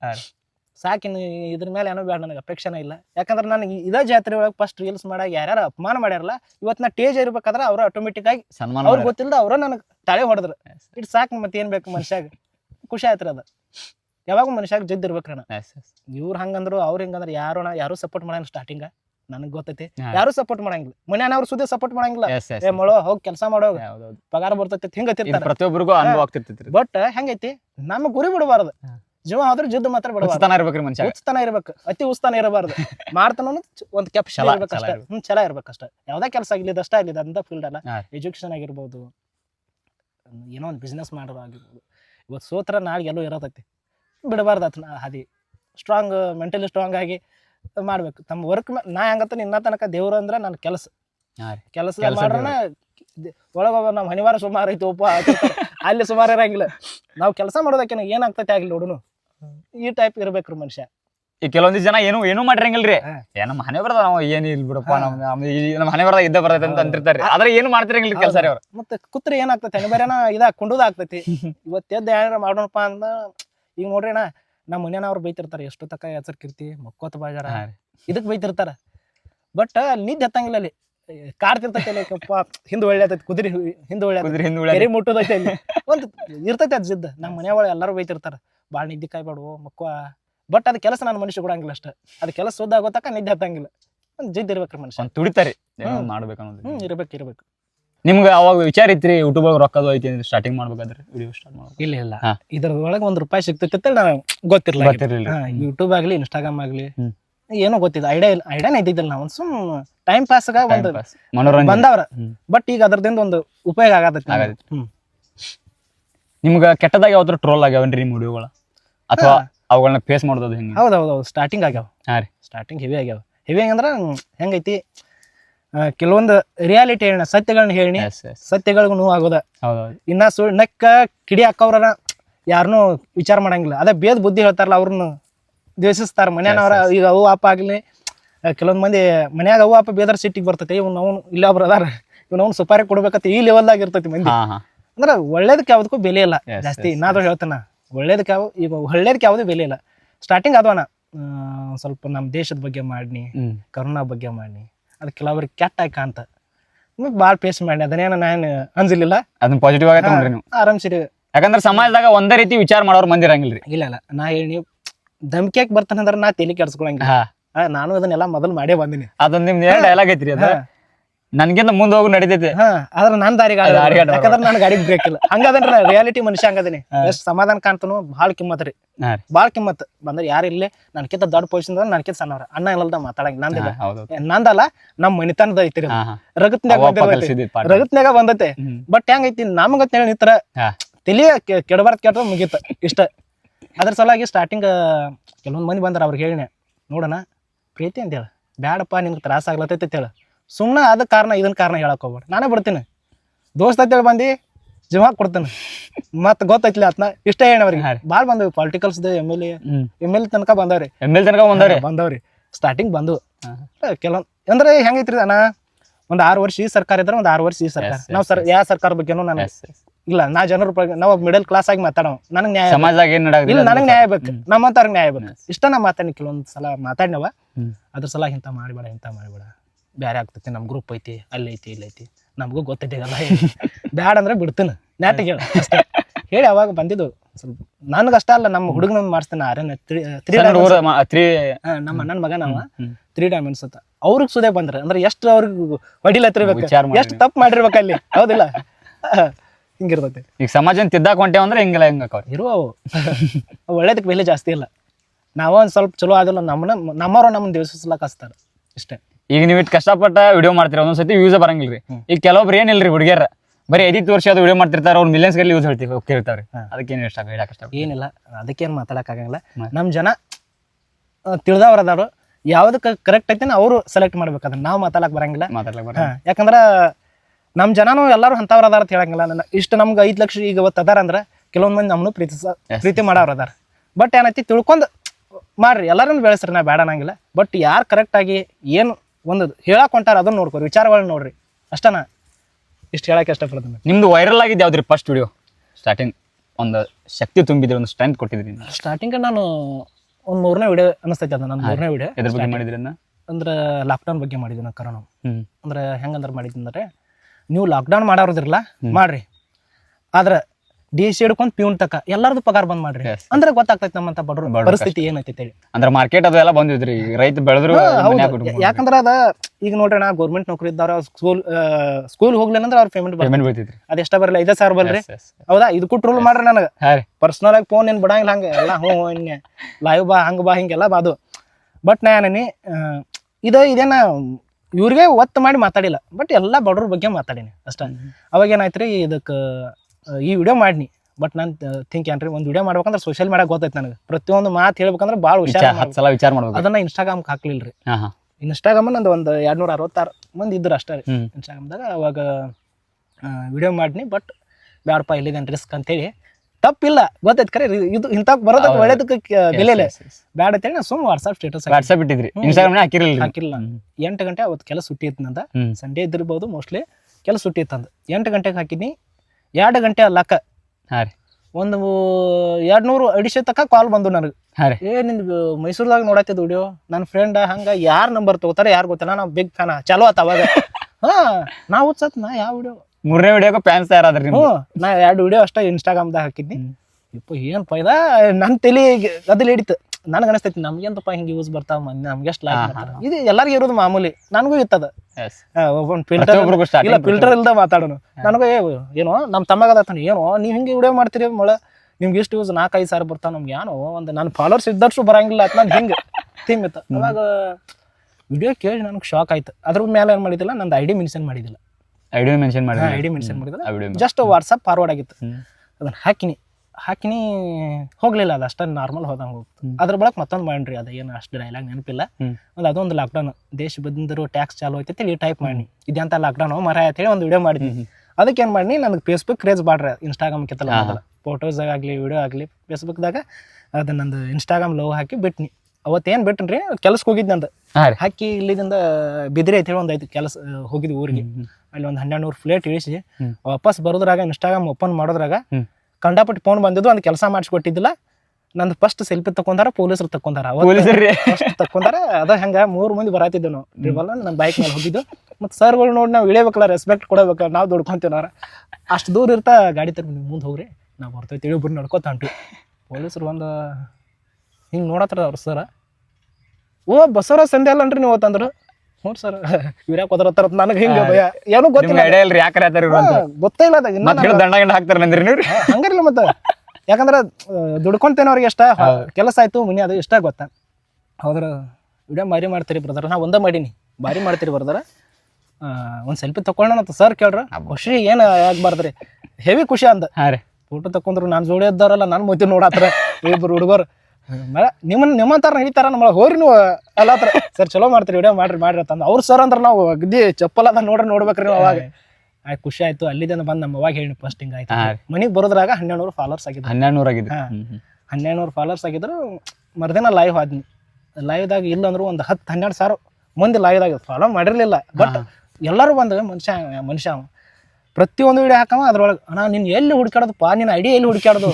ಸಾಕಿನ್ ಇದ್ರ ಮೇಲೆ ಏನೋ ಬೇಡ ನನಗೆ ಅಪೇಕ್ಷೆನೇ ಇಲ್ಲ. ಯಾಕಂದ್ರೆ ನನಗೆ ಇದೇ ಜಾತ್ರೆ ಒಳಗೆ ಫಸ್ಟ್ ರೀಲ್ಸ್ ಮಾಡಾಗ ಯಾರ್ಯಾರು ಅಪಮಾನ ಮಾಡ್ಯಾರಲ್ಲ ಇವತ್ತು ನಾ ಟೇಜ್ ಇರ್ಬೇಕಾದ್ರೆ ಅವ್ರು ಆಟೋಮೆಟಿಕ್ ಆಗಿ ಸನ್ಮಾನ ಅವ್ರಿಗೆ ಮಾಡ್ಯಾರ. ಗೊತ್ತಿಲ್ಲದ ಅವ್ರ ನನಗೆ ತಳೆ ಹೊಡೆದ್ರು. ಇಟ್ ಸಾಕು ಮತ್ತೆ ಏನ್ ಬೇಕು ಮನುಷ್ಯಾಗ. ಖುಷಿ ಆಯ್ತು ಅದು. ಯಾವಾಗ ಮನುಷ್ಯಾಗ ಜಿದ್ದ ಇರ್ಬೇಕ್ರಿ ಅಣ್ಣ. Yes, yes. ಇವ್ರು ಹಂಗಂದ್ರು ಅವ್ರು ಹಿಂಗಂದ್ರೆ ಯಾರು ನಾ ಯಾರು ಸಪೋರ್ಟ್ ಮಾಡಂಗಿಲ್ಲ ಸ್ಟಾರ್ಟಿಂಗ್ ನನಗೆ ಗೊತ್ತೈತಿ. ಯಾರು ಸಪೋರ್ಟ್ ಮಾಡಂಗಿಲ್ಲ. ಮನ್ಯಾನವ್ರು ಸುದ್ದಿ ಸಪೋರ್ಟ್ ಮಾಡಂಗಿಲ್ಲ. ಏ. ಮಳೋ ಹೋಗಿ ಕೆಲಸ ಮಾಡೋ. ಪಗಾರ ಬರ್ತೈತಿ ಹಿಂಗ ಇದು ತಿರ್ತಾರ ಪ್ರತಿಯೊಬ್ಬರಿಗೂ ಅನುಭವ ಆಗ್ತಿರ್ತೈತಿ ಬಟ್ ಹೆಂಗೈತಿ? ನಮ್ಮ ಗುರಿ ಬಿಡಬಾರ್ದು. ಜೀವ ಆದ್ರೆ ಜಿದ್ದು ಮಾತ್ರ ಬಿಡಬಾರ್ದು. ಇರ್ಬೇಕ್ರಿ ಮನುಷ್ಯ. ಇರ್ಬೇಕು. ಅತಿ ಉಚಿತನ ಇರಬಾರ್ದು. ಮಾಡ್ತಾನ ಒಂದ್ ಕೆಪ್ ಛಲ- ಇರ್ಬೇಕು. ಅಷ್ಟೇ. ಹ್ಮ್ ಛಲ ಇರ್ಬೇಕು ಅಷ್ಟೇ ಯಾವ್ದೇ ಕೆಲಸ ಆಗ್ಲಿ ಅಷ್ಟೇ ಆಗ್ಲಿ ಅಂತ ಫೀಲ್ಡ್ ಅಲ್ಲ. ಹಾ. ಎಜುಕೇಶನ್ ಆಗಿರ್ಬೋದು ಏನೋ ಒಂದು ಬಿಸ್ನೆಸ್ ಮಾಡೋರು ಆಗಿರ್ಬೋದು. ಇವತ್ತು ಸೋತ್ರ ನಾಳೆ ಎಲ್ಲೋ ಇರತೈತಿ. ಬಿಡಬಾರ್ದು ಅದನ್ನ ಹಾದಿ. ಸ್ಟ್ರಾಂಗ್ ಮೆಂಟಲಿ ಸ್ಟ್ರಾಂಗ್ ಆಗಿ ಮಾಡ್ಬೇಕು. ತಮ್ಮ ವರ್ಕ್ ನಾ ಹೆಂಗತ್ತ ನಿನ್ನ ತನಕ ದೇವ್ರು ಅಂದ್ರೆ ನನ್ನ ಕೆಲಸ. ಹಾ ರೀ. ಕೆಲಸ ಕೆಲ್ಸ ಮಾಡ್ರನ ಒಳಗ ನಮ್ಮ ಹನಿವಾರ ಸುಮಾರು ಐತಿ ಒಪ್ಪ ಅಲ್ಲಿ ಸುಮಾರು ಇರಂಗಿಲ್ಲ. ನಾವು ಕೆಲಸ ಮಾಡೋದಕ್ಕೆ ಏನಾಗ್ತೈತೆ ಆಗ್ಲಿ ನೋಡುನು. ಈ ಟೈಪ್ ಇರ್ಬೇಕ್ರಿ ಮನುಷ್ಯ. ಈ ಕೆಲವೊಂದಿಷ್ಟು ಜನ ಏನು ಏನು ಮಾಡಿರಂಗಿಲ್ರಿ. ಏ ನಮ್ಮ ಮನೆ ಬರದ ನಾವು ಏನು ಇಲ್ಲ ಬಿಡಪ್ಪ ಈ- ನಮ್ಮ ಮನೆ ಬರದ ಇದ್ದ ಬರ್ತೈತೆ ಅಂತ. ಅಂತಿರ್ತಾರೆ. ಆದ್ರೆ ಏನು ಮಾಡ್ತಿರಂಗಿಲ್ಲ ಕೆಲಸ ರೀ ಅವ್ರು? ಮತ್ತೆ ಕುತ್ರೆ ಏನಾಗ್ತೈತೆ? ಬೇರೆ ಇದ ಕುಂಡುದ ಆಗ್ತೈತಿ. ಇವತ್ತೆದ್ದು ಏನಾರ ಮಾಡೋಣಪ್ಪ ಅಂದ ಈಗ ನೋಡ್ರಿ ಅಣ್ಣ ನಮ್ಮ ಅವ್ರು ಬೈತಿರ್ತಾರೆ ಎಷ್ಟು ತಕ ಎಚ್ಚರ್ಕಿರ್ತಿ ಮಕ್ಕೋತ ಬಾಜಾರ ಹಾ ರೀ. ಇದಕ್ ಬೈತಿರ್ತಾರ. ಬಟ್ ಅಲ್ಲಿ ನಿದ್ದೆ ಹತ್ತಂಗಿಲ್ಲ ಅಲ್ಲಿ. ಕಾಡ್ತಿರ್ತೈತೆ ಅಲ್ಲಿ ಕಪ್ಪ ಹಿಂದ್ ಒಳ್ಳೆ ಆತೈತಿ ಕುದುರೆ ಹಿಂದ್ ಒಳ್ಳೆ ಕುದ್ರಿ ಹಿಂದ್ ಉಳ್ಯಾರಿ. ಕೆರೆ ಮುಟ್ಟೋದೈತೆ ಅಲ್ಲಿ. ಒಂದು ಇರ್ತೈತೆ ಅದ್ ಜಿದ್ದ. ನಮ್ಮ ಮನೆ ಒಳಗೆ ಎಲ್ಲರೂ ಬೈತಿರ್ತಾರ. ಭಾಳ ನಿದ್ದೆ ಕಾಯ್ಬೇಡು ಮಕ್ಕವ ಬಟ್ ಅದ್ ಕೆಲಸ ನಾನು ಮನುಷ್ಯ ಕೊಡಂಗಿಲ್ಲ ಅಷ್ಟೇ. ಅದ್ ಕೆಲಸ ಸುದ್ದಾಗೋತಕ ನಿದ್ದೆ ಹತ್ತಂಗಿಲ್ಲ. ಒಂದು ಜಿದ್ದ ಇರ್ಬೇಕ್ರಿ ಮನುಷ್ಯ. ಒಂದ್ ತುಡಿತಾರಿ. ಮಾಡ್ಬೇಕು ಅನ್ನೋದು. ಹ್ಮ್ ಇರ್ಬೇಕು ಇರ್ಬೇಕು. ನಿಮ್ಗೆ ಅವಾಗ ವಿಚಾರ ಇತ್ರಿ ಯೂಟ್ಯೂಬ್ ಒಳಗೆ ರೊಕ್ಕದು ಐತಿ ಅಂದ್ರೆ ಸ್ಟಾರ್ಟಿಂಗ್ ಮಾಡ್ಬೇಕಾದ್ರೆ ವಿಡಿಯೋ ಸ್ಟಾರ್ಟ್ ಮಾಡ್ಬೇಕು. ಇಲ್ಲ ಇಲ್ಲ. ಹಾ. ಇದ್ರದೊಳಗೆ ಒಂದ್ ರೂಪಾಯಿ ಸಿಗ್ತೈತೆ ಅಂತ ನಾನು ಗೊತ್ತಿರ್ಲಿಲ್ಲ ಗೊತ್ತಿರ್ಲಿಲ್ಲ. ಯೂಟ್ಯೂಬ್ ಆಗಲಿ ಇನ್ಸ್ಟಾಗ್ರಾಮ್ ಆಗ್ಲಿ ಹ್ಮ್. ಏನೋ ಗೊತ್ತಿಲ್ಲ ಐಡಿಯಾ ಇಲ್ಲ ಐಡಿಯಾನೇ ಇದ್ದಿದ್ದಿಲ್ಲ ನಾವು. ಸುಮ್ ಟೈಮ್ ಪಾಸ್ ಆಗ ಒಂದು pass. ಮನೋರಂಜನೆ. ಬಂದವ್ರ. ಹ್ಮ್. ಬಟ್ ಈಗ ಅದರದಿಂದ ಒಂದು ಉಪಯೋಗ ಆಗತ್ತೆ ಆಗತ್ತೆ. ನಿಮ್ಗೆ ಕೆಟ್ಟದಾಗ ಯಾವ್ದಾರು ಟ್ರೋಲ್ ಆಗ್ಯಾವನ್ರಿ ನಿಮ್ಮ ವಿಡಿಯೋಗಳ ಅಥವಾ. ಅವುಗಳನ್ನ ಫೇಸ್ ಮಾಡೋದು ಹೆಂಗೆ? ಹೌದು ಹೌದ್ ಹೌದು ಸ್ಟಾರ್ಟಿಂಗ್ ಆಗ್ಯಾವ. ಹಾ ರೀ. ಸ್ಟಾರ್ಟಿಂಗ್ ಹೆವಿ ಆಗ್ಯಾವ. ಹೆವಿ ಹೆಂಗಂದ್ರ ಹೆಂಗೈತಿ? ಕೆಲವೊಂದು ರಿಯಾಲಿಟಿ ಹೇಳ ಸತ್ಯಗಳನ್ನ ಹೇಳಿ ಸತ್ಯಗಳಿಗೂ ನೋವು ಆಗೋದ. ಇನ್ನ ಸುಳ್ಳು ನೆಕ್ಕ ಕಿಡಿ ಹಾಕೋರ ಯಾರನ್ನೂ ವಿಚಾರ ಮಾಡಂಗಿಲ್ಲ. ಅದೇ ಬೇದ ಬುದ್ಧಿ ಹೇಳ್ತಾರಲ್ಲ ಅವ್ರನ್ನ ದ್ವೇಷಿಸ್ತಾರ. yes. ಈಗ ಅವು ಅಪ್ಪ ಆಗ್ಲಿ ಕೆಲವೊಂದು ಮಂದಿ ಮನ್ಯಾಗ ಅವು ಅಪ್ಪ ಬೇದರ್ ಸಿಟ್ಟಿಗೆ ಬರ್ತೈತಿ ಇವ್ನು ಅವ್ನು ಇಲ್ಲ ಒಬ್ರು ಅದಾರ. ಇವ್ನು ಅವ್ನು ಸುಪಾರಿ ಕೊಡ್ಬೇಕಂತ ಈ ಲೆವೆಲ್ದಾಗ ಇರ್ತೈತಿ ಮಂದಿ. ಅಂದ್ರೆ ಒಳ್ಳೇದಕ್ಕೆ ಯಾವ್ದಕ್ಕೂ ಬೆಲೆ ಇಲ್ಲ. ಜಾಸ್ತಿ ಇನ್ನಾದ್ರೂ ಹೇಳ್ತಾನ. ಒಳ್ಳೇದಕ್ಕೆ ಯಾವ ಈಗ ಒಳ್ಳೇದಕ್ಕೆ ಯಾವುದೇ ಬೆಲೆ ಇಲ್ಲ. ಸ್ಟಾರ್ಟಿಂಗ್ ಅದವನ ಸ್ವಲ್ಪ ನಮ್ಮ ದೇಶದ ಬಗ್ಗೆ ಮಾಡಿನಿ ಕರೋನಾ ಬಗ್ಗೆ ಮಾಡಿನಿ. ಅದು ಕೆಲವ್ರಿಗೆ ಕೆಟ್ಟ ಕಾಂತ ಅಂತ. ನಿಮಗೆ ಭಾಳ ಪೇಸ್ ಮಾಡಿ ಅದನ್ನೇನು ನಾನು ಅಂಜಿಲ್ಲ ಅದನ್ನ ಪಾಸಿಟಿವ್ ಆಗಿ ನೋಡ್ರಿ ನೀವು. ಆರಾಮ್ಸಿರಿ ಯಾಕಂದ್ರೆ ಸಮಾಜದಾಗ ಒಂದೇ ರೀತಿ ವಿಚಾರ ಮಾಡೋರು ಮಂದಿ ರೀ ಇಲ್ಲ ಇಲ್ಲ. ನಾ ಹೇಳಿ ಧಮ್ಕಿಯಾಕ್ ಬರ್ತಾನಂದ್ರೆ ನಾ ತಲೆ ಕೆಡ್ಸ್ಕೊಳಂಗಿಲ್ಲ. ನಾನು ಅದನ್ನೆಲ್ಲ ಮೊದಲು ಮಾಡೇ ಬಂದಿನಿ. ಅದೊಂದು ನಿಮ್ದು ಏನ್ ಡೈಲಾಗ್ ಐತ್ರಿ ಅದ. ನನ್ಗಿಂತ ಮುಂದೆ ಹೋಗಿ ನಡಿತೈತಿ. ಹಾ ಆದ್ರೆ ನನ್ ದಾರಿ ಅದು ಗಾಡಿ ಯಾಕಂದ್ರೆ ನಾನು ಗಾಡಿಗೆ ಬ್ರೇಕ್ ಇಲ್ಲ ಹಂಗದನ್ರಿ ರಿಯಾಲಿಟಿ ಮನುಷ್ಯ ಹಂಗದೀನಿ. ಎಷ್ಟು ಸಮಾಧಾನ ಕಾಣ್ತಾನು ಭಾಳ ಕಿಮ್ಮತ್ ರೀ. ಹಾ ರೀ. ಭಾಳ ಕಿಮ್ಮತ್. ಬಂದ್ರೆ ಯಾರು ಇಲ್ಲೇ ನನ್ಕಿಂತ ದೊಡ್ಡ ಪೊಸಿಷನ್ ನನ್ಕಿಂತ ಸಣ್ಣವ್ರ. ಅಣ್ಣ ಇಲ್ಲದ ಮಾತಾಡಂಗ್ ನಂದಿಲ್ಲ ಹಾ, ಹೌದು ಏ, ನಂದಲ್ಲ ನಮ್ಮ ಮನಿತನದ ಐತಿ ಹಾ ಹಾ. ರಗತ್ನ್ಯಾಗ ಐತಿ. ಕಲ್ಸಿದ್ದಿದ್ ಪಾಠ. ರಗತ್ನ್ಯಾಗ ಬಂದೈತೆ. ಹ್ಮ್. ಬಟ್ ಹೆಂಗೈತಿ ನಮ್ಗ ಹೇಳಿ ನಿತ್ರ ಹಾ. ತಲಿ ಕೆಡಬಾರ್ದು ಕೆಟ್ಟ ಮುಗೀತ. ಇಷ್ಟ. ಅದ್ರ ಸಲುವಾಗಿ ಸ್ಟಾರ್ಟಿಂಗ್ ಕೆಲವೊಂದ್ ಮಂದಿ ಬಂದ್ರ ಅವ್ರಿಗೆ ಹೇಳಿನ. ನೋಡಣ ಪ್ರೀತಿ ಅಂತ ಹೇಳ ಬ್ಯಾಡಪ್ಪ ನಿಮ್ಗೆ ತ್ರಾಸ ಆಗ್ಲತ್ತೈತಿ ಅಂತ ಹೇಳ. ಸುಮ್ಮನೆ ಅದ ಕಾರಣ ಇದನ್ ಕಾರಣ ಹೇಳಕ್ ಹೋಗ್ಬೇಡ. ನಾನೇ ಬಿಡ್ತೀನಿ. ದೋಸ್ತ ಅಂತೇಳಿ ಬಂದು ಜೀವ ಕೊಡ್ತೀನಿ. ಮತ್ತೆ ಗೊತ್ತೈತಿಲ್ಲ ಅತ್ನ ಇಷ್ಟ ಹೇಳಿ ಅವ್ರಿಗೆ. ಭಾಳ ಬಂದವು politicals M L A M L ತನಕ ಬಂದವ್ರಿ. ಎಂ ಎಲ್ ತನಕ ಬಂದವ್ರಿ? ಬಂದವ್ರಿ. ಸ್ಟಾರ್ಟಿಂಗ್ ಬಂದು ಕೆಲವೊಂದು ಅಂದ್ರೆ ಹೆಂಗೈತ್ರಿ ಅಣ್ಣ? ಒಂದ್ ಆರು ವರ್ಷ ಈ ಸರ್ಕಾರ ಇದ್ರೆ ಒಂದ್ ಆರು ವರ್ಷ ಈ ಸರ್ಕಾರ. ನಾವು ಸರ್ ಯಾವ ಸರ್ಕಾರ ಬಗ್ಗೆನೂ ನಾನು ಇಲ್ಲ ನಾ ಜನರ ಬಗ್ಗೆ ನಾವು ಮಿಡಲ್ ಕ್ಲಾಸ್ ಆಗಿ ಮಾತಾಡೋ ನನಗೆ ನ್ಯಾಯ. ಸಮಾಜದಾಗ ಏನು ಇಲ್ಲ ನನಗೆ ನ್ಯಾಯ ಬೇಕು. ನಮ್ಮಂತವ್ರಿಗೆ ನ್ಯಾಯ ಬೇಕು. ಇಷ್ಟ ನಾ ಮಾತಾಡಿ ಕೆಲವೊಂದ್ ಸಲ ಮಾತಾಡಿನವ. ಅದ್ರ ಸಲ ಇಂಥ ಮಾಡಿಬೇಡ ಇಂಥ ಮಾಡಿಬೇಡ. ಬ್ಯಾರೆ ಆಗ್ತೈತಿ ನಮ್ಮ ಗ್ರೂಪ್ ಐತಿ ಅಲ್ಲಿ ಐತಿ ಇಲ್ಲಿ ಐತಿ. ನಮಗೂ ಗೊತ್ತೈತಿ ಅಲ್ಲ ಬ್ಯಾಡ ಅಂದ್ರೆ ಬಿಡ್ತೀನಿ. ನಾಟಿಗೆ ಹೇಳು ಅಷ್ಟೇ. ಹೇಳಿ ಅವಾಗ ಬಂದಿದ್ದು ಸ್ವಲ್ಪ ನನಗಷ್ಟ ಅಲ್ಲ ನಮ್ಮ ಹುಡುಗನ ಮಾಡಿಸ್ತೇನೆ ಆರ್ಯನ್ ತ್ರೀ ತ್ರೀ ನಮ್ಮ ಅಣ್ಣನ ಮಗ ನಮ್ಮ. ತ್ರೀ ಡೈಮೆಂಡ್ಸ್ ಅಂತ. ಅವ್ರಿಗೆ ಸುದೇ ಬಂದ್ರೆ ಅಂದ್ರೆ ಎಷ್ಟು ಅವ್ರಿಗೆ ಹೊಡಿಲತ್ತಿರ್ಬೇಕು ಎಷ್ಟು ತಪ್ಪು ಮಾಡಿರ್ಬೇಕು ಅಲ್ಲಿ? ಹೌದಿಲ್ಲ? ಹಿಂಗಿರ್ತೈತಿ. ಈಗ ಸಮಾಜ ತಿದ್ದಾಕ ಹೊಂಟೇವ್ ಅಂದ್ರೆ ಹಿಂಗಿಲ್ಲ ಹಿಂಗ ಇರುವ ಒಳ್ಳೇದಕ್ಕೆ ಬೆಲೆ ಜಾಸ್ತಿ ಇಲ್ಲ. ನಾವ ಒಂದ್ ಸ್ವಲ್ಪ ಚಲೋ ಆದಿಲ್ಲ ನಮ್ಮನ್ನ ನಮ್ಮವ್ರು ನಮ್ಮನ್ನ ದಿವಸಿಸ್ಲಾಕ ಹಚ್ತಾರೆ. ಇಷ್ಟೇ. ಈಗ ನೀವು ಇಟ್ಟು ಕಷ್ಟಪಟ್ಟ ವಿಡಿಯೋ ಮಾಡ್ತೀರ ಒಂದೊಂದ್ಸತಿ ಯೂಸ್ ರೀ ಈಗ ಕೆಲವೊಬ್ರು ಏನಿಲ್ರಿ ಹುಡುಗಿಯರ? ಬರೀ ಐದಿತ್ತು ವರ್ಷ ಅದು ವಿಡಿಯೋ ಮಾಡ್ತಿರ್ತಾರೆ ಅವ್ರು ಮಿಲಿಯನ್ಸ್ ಗಲ್ಲಿ ಯೂಸ್ ಹೇಳ್ತೀವಿ ಹೋಗ್ತಿರ್ತಾರೆ ಅದಕ್ಕೇನು ಏನು ಇಷ್ಟ ಹೇಳಕ್ ಕಷ್ಟ ಏನಿಲ್ಲ ಅದಕ್ಕೇನು ಮಾತಾಡಕ್ಕಾಗಂಗಿಲ್ಲ. ನಮ್ಮ ಜನ ತಿಳಿದವ್ರ ಅದಾರು ಯಾವ್ದಕ್ಕೆ ಕರೆಕ್ಟ್ ಐತೆ ಅವರು ಸೆಲೆಕ್ಟ್ ಮಾಡ್ಬೇಕು ಅದನ್ನ ನಾವು ಮಾತಾಡಕ್ ಬರಂಗಿಲ್ಲ. ಮಾತಾಡಕ್ ಬರ ಯಾಕಂದ್ರ ನಮ್ಮ ಜನನು ಎಲ್ಲರೂ ಅಂಥವ್ರು ಅದಾರ ಅಂತ ಹೇಳಂಗಿಲ್ಲ ನನ್ನ. ಇಷ್ಟು ನಮ್ಗೆ ಐದು ಲಕ್ಷ ಈಗ ಇವತ್ತು ಅದಾರ ಅಂದ್ರೆ ಕೆಲವೊಂದು ಮಂದಿ ನಮ್ಮನ್ನು ಪ್ರೀತಿ ಪ್ರೀತಿ ಮಾಡೋರು ಅದಾರ. ಬಟ್ ಏನೈತಿ ತಿಳ್ಕೊಂಡು ಮಾಡ್ರಿ ಎಲ್ಲರನ್ನು ಬೆಳೆಸ್ರಿ ನಾ ಬೇಡ ಅನ್ನಂಗಿಲ್ಲ. ಬಟ್ ಯಾರು ಕರೆಕ್ಟಾಗಿ ಏನು ಒಂದು ಹೇಳಕ್ ಹೊಂಟಾರ ಅದನ್ನ ನೋಡ್ಕೋರಿ ವಿಚಾರಗಳನ್ನ ನೋಡ್ರಿ. ಅಷ್ಟನ? ಇಷ್ಟು ಹೇಳಕ್ಕೆ ಇಷ್ಟಪಡ್ತೀನಿ ನಿಮ್ದು ವೈರಲ್ ಆಗಿದ್ದು ಯಾವ್ದ್ರಿ ಫಸ್ಟ್ ವಿಡಿಯೋ ಸ್ಟಾರ್ಟಿಂಗ್ ಒಂದು ಶಕ್ತಿ ತುಂಬಿದ್ರೆ ಒಂದು ಸ್ಟ್ರೆಂತ್ ಕೊಟ್ಟಿದ್ರಿ ಸ್ಟಾರ್ಟಿಂಗ್ ನಾನು ಒಂದು ಮೂರನೇ ವಿಡಿಯೋ ಅನಿಸ್ತೈತೆ ಅದು ನನ್ನ ಮೂರನೇ ವಿಡಿಯೋ ಎದ್ರ ಬಗ್ಗೆ ಮಾಡಿದ್ರಿ ಅಂದ್ರೆ ಲಾಕ್ಡೌನ್ ಬಗ್ಗೆ ಮಾಡಿದ್ವಿ ನಾವು ಕರೋನಾ ಅಂದ್ರೆ ಹೆಂಗಂದ್ರೆ ಮಾಡಿದ್ವಿ ಅಂದ್ರೆ ನೀವು ಲಾಕ್ಡೌನ್ ಮಾಡೋದಿರಲ್ಲ ಮಾಡ್ರಿ. ಆದ್ರೆ ಡಿ ಸಿ ಹಿಡ್ಕೊಂಡು ಪ್ಯೂನ್ ತಕ ಎಲ್ಲಾರ್ದು ಪಗಾರ ಬಂದ್ ಮಾಡ್ರಿ. Yes. ಅಂದ್ರೆ ಗೊತ್ತಾಗ್ತೈತಿ ನಮ್ಮಂತ ಬಡ್ರ ಬಡ್ವ್ರ ಪರಿಸ್ಥಿತಿ ಏನೈತಿ ಹೇಳಿ. ಅಂದ್ರೆ ಮಾರ್ಕೆಟ್ ಅದು ಎಲ್ಲಾ ಬಂದಿದ್ರಿ ರೈತ ಬೆಳೆದ್ರು ಹೌದು. ಯಾಕಂದ್ರೆ ಅದ ಈಗ ನೋಡ್ರಿ ನಾ ಗೌರ್ಮೆಂಟ್ ನೌಕರಿ ಇದ್ದವ್ರ ಸ್ಕೂಲ್ ಸ್ಕೂಲ್ ಹೋಗ್ಲಿಲ್ಲ ಅವ್ರ ಪೇಮೆಂಟ್ ಪೇಮೆಂಟ್ ಬೀಳ್ತೈತ್ರಿ. ಅದೆಷ್ಟ ಎಷ್ಟ ಬರಲ್ಲ ಐದ ಸಾವಿರ ಬರ್ರಿ Yes, yes. ಹೌದಾ? ಇದಕ್ಕೂ ರೂಲ್ ಮಾಡ್ರಿ ನನಗ. ಹಾ ರೀ. ಪರ್ಸನಲ್ ಆಗಿ ಫೋನ್ ಏನ್ ಬಿಡಂಗಿಲ್ಲ ಹಂಗ. ಎಲ್ಲ ಹ್ಞೂ ಹಿಂಗೆ. ಲೈವ್ ಬಾ ಹಂಗ ಬಾ ಹಿಂಗೆಲ್ಲ ಬಾ ಅದು. ಬಟ್ ನಾ ಏನಿ ಇದು ಇದೇನ ಇವ್ರಿಗೆ ಒತ್ತು ಮಾಡಿ ಮಾತಾಡಿಲ್ಲ. ಬಟ್ ಎಲ್ಲ ಬಡವ್ರ ಬಗ್ಗೆ ಮಾತಾಡಿನಿ ಅಷ್ಟ. ಅವಾಗ ಏನಾಯ್ತು ರೀ ಇದಕ್ಕೆ ಈ ವಿಡಿಯೋ ಮಾಡಿನಿ. ಬಟ್ ನಾನು ಥಿಂಕ್ ಏನ್ರಿ ಒಂದು ವಿಡಿಯೋ ಮಾಡ್ಬೇಕಂದ್ರೆ ಸೋಷಿಯಲ್ ಮೀಡಿಯಾ ಗೊತ್ತೈತೆ ನನಗೆ. ಪ್ರತಿಯೊಂದು ಮಾತು ಹೇಳ್ಬೇಕಂದ್ರೆ ಭಾಳ ಹುಷಾರ ಹತ್ತು ಸಲ ವಿಚಾರ ಮಾಡ್ಬೇಕು. ಅದನ್ನ ಇನ್ಸ್ಟಾಗ್ರಾಮ್ಗೆ ಹಾಕ್ಲಿಲ್ಲ ರೀ ಇನ್ಸ್ಟಾಗ್ರಾಮ್ ನಂದು ಒಂದು ಎರಡು ನೂರ ಅರವತ್ತಾರು ಮಂದಿ ಇದ್ರು ಅಷ್ಟೇ ರೀ. ಇನ್ಸ್ಟಾಗ್ರಾಮ್ದಾಗ ಅವಾಗ ವಿಡಿಯೋ ಮಾಡಿನಿ ಬಟ್ ಬ್ಯಾಡಪ್ಪ ಇಲ್ಲಿದೇನು ರಿಸ್ಕ್ ಅಂತೇಳಿ. ತಪ್ಪಿಲ್ಲ. ಗೊತ್ತೈತೆ ಖರೆ ಇದು ಇಂಥ ಬರೋದಕ್ಕೆ ಒಳ್ಳೇದಕ್ಕೆ ಬೆಲೆ ಇಲ್ಲ. ಬ್ಯಾಡ ಅಂತೇಳಿ ನಾನು ಸುಮ್ಮನೆ ವಾಟ್ಸಪ್ ಸ್ಟೇಟಸ್ ವಾಟ್ಸಪ್ ಇಟ್ಟಿದ್ರಿ. ಇನ್ಸ್ಟಾಗ್ರಾಮ್ ಹಾಕಿರಲಿಲ್ಲ. ಹಾಕಿಲ್ಲ ಎಂಟು ಗಂಟೆ ಅವತ್ತು ಕೆಲಸ ಸುಟ್ಟಿ ಇತ್ತು ನಂದ. ಸಂಡೇ ಇದ್ದಿರ್ಬೋದು ಮೋಸ್ಟ್ಲಿ ಕೆಲಸ ಸುಟ್ಟಿ ಇತ್ತಂದು ಎಂಟು ಗಂಟೆಗೆ ಹಾಕಿನಿ ಎರಡು ಗಂಟೆ ಅಲ್ಲಕ್ಕ ಹಾಂ ರೀ. ಒಂದು ಎರಡು ನೂರು ಅಡಿಸೆ ತಕ ಕಾಲ್ ಬಂದು ನನಗೆ. ಹಾಂ ರೀ. ಏ ನಿಂದು ಮೈಸೂರ್ದಾಗ ನೋಡತ್ತಿದ್ ವಿಡಿಯೋ ನನ್ನ ಫ್ರೆಂಡ್ ಹಂಗ ಯಾರ್ ನಂಬರ್ ತಗೋತಾರೆ ಯಾರು ಗೊತ್ತಿಲ್ಲ. ನಾವು ಬಿಗ್ ಫ್ಯಾನ್ ಚಲೋ ಆತ ಅವಾಗ. ಹಾ ನಾವು ಸತ್ ನಾ ಯಾವ ವಿಡಿಯೋ ಮೂರನೇ ವಿಡಿಯೋಗೆ ಫ್ಯಾನ್ಸ್ ಯಾರಾದ್ರಿ ಹ್ಞೂ ನಾ ಎರಡು ವಿಡಿಯೋ ಅಷ್ಟೇ ಇನ್ಸ್ಟಾಗ್ರಾಮ್ದಾಗ ಹಾಕಿದ್ದೀನಿ ಇಪ್ಪ ಏನು ಫೈದಾ? ನನ್ನ ತಲೆ ಅದಲ್ಲಿ ಹಿಡಿತು. ನನಗೆ ಅನಿಸ್ತೈತಿ ನಮ್ಗೆಂತಪ್ಪ ಹಿಂಗೆ ಯೂಸ್ ಬರ್ತಾವ ನಮ್ಗೆ ಎಷ್ಟು ಲೈಕ್ ಮಾಡ್ತಾರೆ? ಇದು ಎಲ್ಲರಿಗೂ ಇರೋದು ಮಾಮೂಲಿ ನನಗೂ ಇತ್ತದ ಒಂದು ಫಿಲ್ಟರ್ ಇಲ್ಲ ಫಿಲ್ಟರ್ ಇಲ್ದ ಮಾತಾಡೋನು. ನನಗೂ ಏ ಏನೋ ನಮ್ಮ ತಮ್ಮಗದ ಏನೋ ನೀವು ಹಿಂಗೆ ವಿಡಿಯೋ ಮಾಡ್ತೀರಿ ಮೊಳ? ನಿಮ್ಗೆ ಇಷ್ಟು ಯೂಸ್ ನಾಲ್ಕೈದು ಸಾವಿರ ಬರ್ತಾವ ನಮ್ಗೆ ಏನೋ ಒಂದು ನನ್ನ ಫಾಲೋರ್ಸ್ ಇದ್ದಷ್ಟು ಬರಂಗಿಲ್ಲ ಅಂತ ನಾನು ಹಿಂಗೆ ಇತ್ತು ಅವಾಗ ವಿಡಿಯೋ ಕೇಳಿ ನನಗೆ ಶಾಕ್ ಆಯ್ತು. ಅದ್ರ ಮೇಲೆ ಏನು ಮಾಡಿದಿಲ್ಲ ನಂದು ಐಡಿ ಮೆನ್ಷನ್ ಮಾಡಿದಿಲ್ಲ ಐಡಿ ಮೆನ್ಷನ್ ಮಾಡಿದ ಮೆನ್ಷನ್ ಮಾಡಿದಿಲ್ಲ ಜಸ್ಟ್ ವಾಟ್ಸಪ್ ಫಾರ್ವರ್ಡ್ ಆಗಿತ್ತು. ಅದನ್ನ ಹಾಕಿನಿ. ಹಾಕಿನಿ ಹೋಗ್ಲಿಲ್ಲ ಅದು ಅಷ್ಟೇ ನಾರ್ಮಲ್ ಹೋದಂಗೆ ಹೋಗ್ತು. ಅದ್ರ ಬಳಕ ಮತ್ತೊಂದು ಮಾಡ್ರಿ ಅದು ಏನು ಅಷ್ಟು ಡೈಲಾಗ್ ನೆನಪಿಲ್ಲ. ಒಂದು ಅದೊಂದು ಲಾಕ್ಡೌನ್ ದೇಶ ಬಂದಿರೋ ಟ್ಯಾಕ್ಸ್ ಚಾಲು ಐತಿ ಈ ಟೈಪ್ ಮಾಡಿ. ಇದಂತ ಲಾಕ್ಡೌನ್ ಮರ ಹೇಳಿ ಒಂದು ವಿಡಿಯೋ ಮಾಡಿದ್ವಿ ಅದಕ್ಕೆ ಏನು ಮಾಡಿ ನನಗೆ ಫೇಸ್ಬುಕ್ ಕ್ರೇಜ್ ಬಾಡ್ರಿ ಇನ್ಸ್ಟಾಗ್ರಾಮ್ ಕೆತ್ತಲ್ಲ ಫೋಟೋಸ್ದಾಗ ಫೋಟೋಸ್ ಆಗಲಿ ವಿಡಿಯೋ ಆಗಲಿ ಫೇಸ್ಬುಕ್ದಾಗ ಅದು ನಂದು ಇನ್ಸ್ಟಾಗ್ರಾಮ್ ಲವ್ ಹಾಕಿ ಬಿಟ್ನಿ. ಅವತ್ತೇನು ಬಿಟ್ಟನ್ರಿ ಕೆಲಸಕ್ಕೆ ಹೋಗಿದ್ದು ನಂದು. ಹಾಕಿ ಇಲ್ಲಿದಿಂದ ಬಿದಿರೆ ಐತಿ ಒಂದು ಐತಿ ಕೆಲಸ ಹೋಗಿದ್ವಿ ಊರಿಗೆ. ಅಲ್ಲಿ ಒಂದು ಹನ್ನೆರಡು ನೂರು ಪ್ಲೇಟ್ ಇಳಿಸಿ. ವಾಪಸ್ ಬರೋದ್ರಾಗ ಇನ್ಸ್ಟಾಗ್ರಾಮ್ ಓಪನ್ ಮಾಡೋದ್ರಾಗ. ಕಂಡಾಪಟ್ಟಿ ಫೋನ್ ಬಂದಿದ್ದು ಒಂದು ಕೆಲಸ ಮಾಡಿಸ್ಕೊಟ್ಟಿದ್ದಿಲ್ಲ. ನಂದು ಫಸ್ಟ್ ಸೆಲ್ಫಿ ತಕೊಂಡಾರ ಪೊಲೀಸರು ತಕೊಂಡಾರ ತಕೊಂಡಾರ ಅದ ಹಂಗ ಮೂರು ಮಂದಿ ಬರತ್ತಿದ್ದು ನಾವು. ನನ್ನ ಬೈಕ್ ಮೇಲೆ ಹೋಗಿದ್ದು. ಮತ್ತು ಸರ್ಗಳು ನೋಡಿ ನಾವು ಇಳಿಬೇಕಲ್ಲ ರೆಸ್ಪೆಕ್ಟ್ ಕೊಡಬೇಕಲ್ಲ ನಾವು ದುಡ್ಕೊಂತೀವಿ ನಾರ ಅಷ್ಟು ದೂರ ಇರ್ತಾ ಗಾಡಿ ತರ ನೀವು ಮುಂದೆ ಹೋಗ್ರಿ. ನಾವು ಬರ್ತೈತಿ ಇಳಿ ಬಿಟ್ಟು ನಡ್ಕೋತ ಹೊಂಟ್ವಿ ಪೊಲೀಸರು ಒಂದು ಹಿಂಗೆ ನೋಡತ್ತಾರ ಅವ್ರು ಸರ ಓ ಬಸವರಾಜ್ ಸಂಡೆ ಅಲ್ಲನ್ರಿ ನೀವು ಅಂತಂದ್ರು ಹ್ಞೂ ಸರ್. ಇವ್ರ್ಯಾಕ ಹೋದ್ರತ್ತಾರ ನನಗೆ ಹಿಂಗ ಭಯ? ಏನೂ ನಿಮ್ಗೆ ಗೊತ್ತಿಲ್ಲ ಐಡಿಯಾ ಇಲ್ರಿ ಯಾಕೆ ಇವ್ರು ಅಂತ? ಗೊತ್ತೇ ಇಲ್ಲ. ಅದ ಇನ್ನ ಮತ್ತೆ ಹೇಳಿ ದಂಡ ಗಿಂಡ ಹಾಕ್ತಾರ ನಂದ್ರಿ ನೀವು ಹಂಗಾರಿಲ್ಲ ಮತ್ತೆ. ಯಾಕಂದ್ರೆ ದುಡ್ಕೊಂತೇನೆ ಅವ್ರಿಗೆ ಎಷ್ಟ ಕೆಲಸ ಆಯ್ತು ಮನಿ ಅದು ಇಷ್ಟ ಗೊತ್ತ. ಹೌದ್ರ? ವಿಡಿಯೋ ಮಾರಿ ಮಾಡ್ತೀರಿ ಬ್ರದರ್. ನಾ ಒಂದೇ ಮಾಡೀನಿ. ಭಾರಿ ಮಾಡ್ತೀರಿ ಬ್ರದರ್. ಒಂದು ಸೆಲ್ಫಿ ತಕೊಳ್ಳೋಣ ಅಂತ ಸರ್ ಕೇಳ್ರ. ಖುಷಿ ಏನು ಆಗ್ಬಾರ್ದ್ರಿ. ಹೆವಿ ಖುಷಿ ಅಂದ. ಹಾ ರೀ. ಫೋಟೋ ತಕೊಂಡ್ರು ನಾನು ಜೋಡಿ ಇದ್ದಾರಲ್ಲ ನನ್ನ ಮುದ್ದೆ ನೋಡಾತ್ರ. ಇಬ್ರು ಹುಡುಗರು. ನಿಮ್ಮನ್ನ ನಿಮ್ಮಂತಾರ ಹಿಡಿತಾರ ನಮ್ಮ ಹೋರಿ ನೀವು ಹತ್ರ ಸರ್ ಚಲೋ ಮಾಡ್ತೀರಿ ವಿಡಿಯೋ ಮಾಡ್ರಿ ಮಾಡ್ರಿ ಅಂತಂದು. ಅವ್ರು ಸರ್ ಅಂದ್ರೆ ನಾವು ಅಗ್ದಿ ಚಪ್ಪಲ್ ಅದ ನೋಡ್ರಿ ನೋಡ್ಬೇಕ್ರಿ ನೀವು ಅವಾಗ. ಆಯ್ತು ಖುಷಿ ಆಯ್ತು. ಅಲ್ಲಿಂದ ಬಂದು ನಮ್ಮ ಅವಾಗ ಹೇಳಿ ಫಸ್ಟ್ ಹಿಂಗೆ ಆಯ್ತು. ಮನೆಗೆ ಬರೋದ್ರಾಗ ಹನ್ನೆರಡು ನೂರು ಫಾಲೋವರ್ಸ್ ಆಗಿದ್ರು. ಹನ್ನೆರಡು ನೂರ ಆಗಿದ್ರಿ. ಹನ್ನೆರಡು ನೂರು ಫಾಲೋವರ್ಸ್ ಆಗಿದ್ರು ಮರ್ದಿನ ಲೈವ್ ಆದ್ನಿ. ಲೈವ್ದಾಗ ಇಲ್ಲ ಅಂದ್ರೆ ಒಂದು ಹತ್ತು ಹನ್ನೆರಡು ಸಾವಿರ ಮಂದಿ ಲೈವ್ದಾಗ ಫಾಲೋ ಮಾಡಿರಲಿಲ್ಲ. ಬಟ್ ಎಲ್ಲರೂ ಬಂದ ಮನುಷ್ಯ ಮನುಷ್ಯ ಅವ. ಪ್ರತಿಯೊಂದು ವಿಡಿಯೋ ಹಾಕವ ಅದ್ರೊಳಗೆ ಅಣ್ಣ ನಿನ್ನ ಎಲ್ಲಿ ಹುಡುಕಾಡೋದಪ್ಪ ನಿನ್ನ ಐಡಿ ಎಲ್ಲಿ ಹುಡುಕಾಡೋದು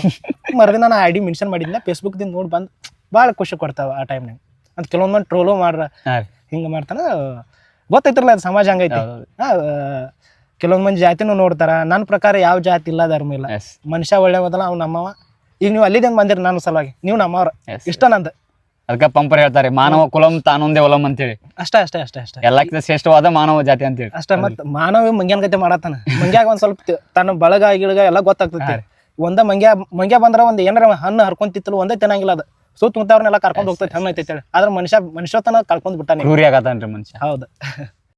ಮರದಿನ ನಾ ಐಡಿ ಮೆನ್ಷನ್ ಮಾಡಿದ್ನ ಫೇಸ್ಬುಕ್ದಿಂದ ನೋಡಿ ಬಂದು ಭಾಳ ಖುಷಿ ಕೊಡ್ತಾವ ಆ ಟೈಮ್ನಾಗ ಅಂತ ಕೆಲವೊಂದು ಮಂದಿ ಟ್ರೋಲು ಮಾಡ್ರ ಹಿಂಗೆ ಮಾಡ್ತಾನ ಗೊತ್ತೈತ್ರಲ್ಲ ಅದು ಸಮಾಜ ಹಂಗೈತಿ? ಕೆಲವೊಂದ್ ಮಂದಿ ಜಾತಿನೂ ನೋಡ್ತಾರ ನನ್ನ ಪ್ರಕಾರ ಯಾವ ಜಾತಿ ಇಲ್ಲ ಧರ್ಮ ಇಲ್ಲ. ಮನುಷ್ಯ ಒಳ್ಳೆ ಹೋದಲ್ಲ ಅವ್ನು ನಮ್ಮವ. ಈಗ ನೀವು ಅಲ್ಲಿದ್ದಂಗೆ ಬಂದಿರಿ ನನ್ನ ಸಲುವಾಗಿ. ನೀವು ನಮ್ಮವ್ರ. ಇಷ್ಟ ನಂದು. ಅದಕ್ಕೆ ಪಂಪರ್ ಹೇಳ್ತಾರೆ ಮಾನವ ಕುಲಂ ತಾನೊಂದೇ ಒಲಂ ಅಂತೇಳಿ. ಅಷ್ಟೇ ಅಷ್ಟೇ ಅಷ್ಟೇ ಅಷ್ಟೇ. ಎಲ್ಲಕ್ಕಿಂತ ಶ್ರೇಷ್ಠವಾದ ಮಾನವ ಜಾತಿ ಅಂತೇಳಿ ಅಷ್ಟೇ ಮತ್ತೆ ಮಾನವ ಮಂಗ್ಯಾನ ಗತಿ ಮಾಡತ್ತಾನ. ಮಂಗ್ಯಾಗ ಒಂದ್ ಸ್ವಲ್ಪ ತಿ- ತನ್ನ ಬಳಗ ಗಿಳಗ ಎಲ್ಲ ಗೊತ್ತಾಗ್ತೈತಿ. ಒಂದ ಮಂಗ್ಯ ಮಂಗ್ಯ ಬಂದ್ರ ಒಂದ್ ಏನಾರ ಹಣ್ಣು ಹರ್ಕೊಂತಿತ್ತು ಒಂದೇ ತಿನ್ನಂಗಿಲ್ಲ ಅದು. ಸುತ್ತಮುತ್ತವ್ರನ್ನೆಲ್ಲ ಕರ್ಕೊಂಡ್ ಹೋಗ್ತೈತಿ ಹಣ್ಣು ಐತೆ ಹೇಳಿ. ಆದ್ರೆ ಮನುಷ್ಯ ಮನುಷ್ಯತನ ಕಳ್ಕೊಂಡ್ ಬಿಟ್ಟಾನೆ. ಕ್ರೂರಿ ಆಗತ್ತಾನ್ರಿ ಮನುಷ್ಯ. ಹೌದು.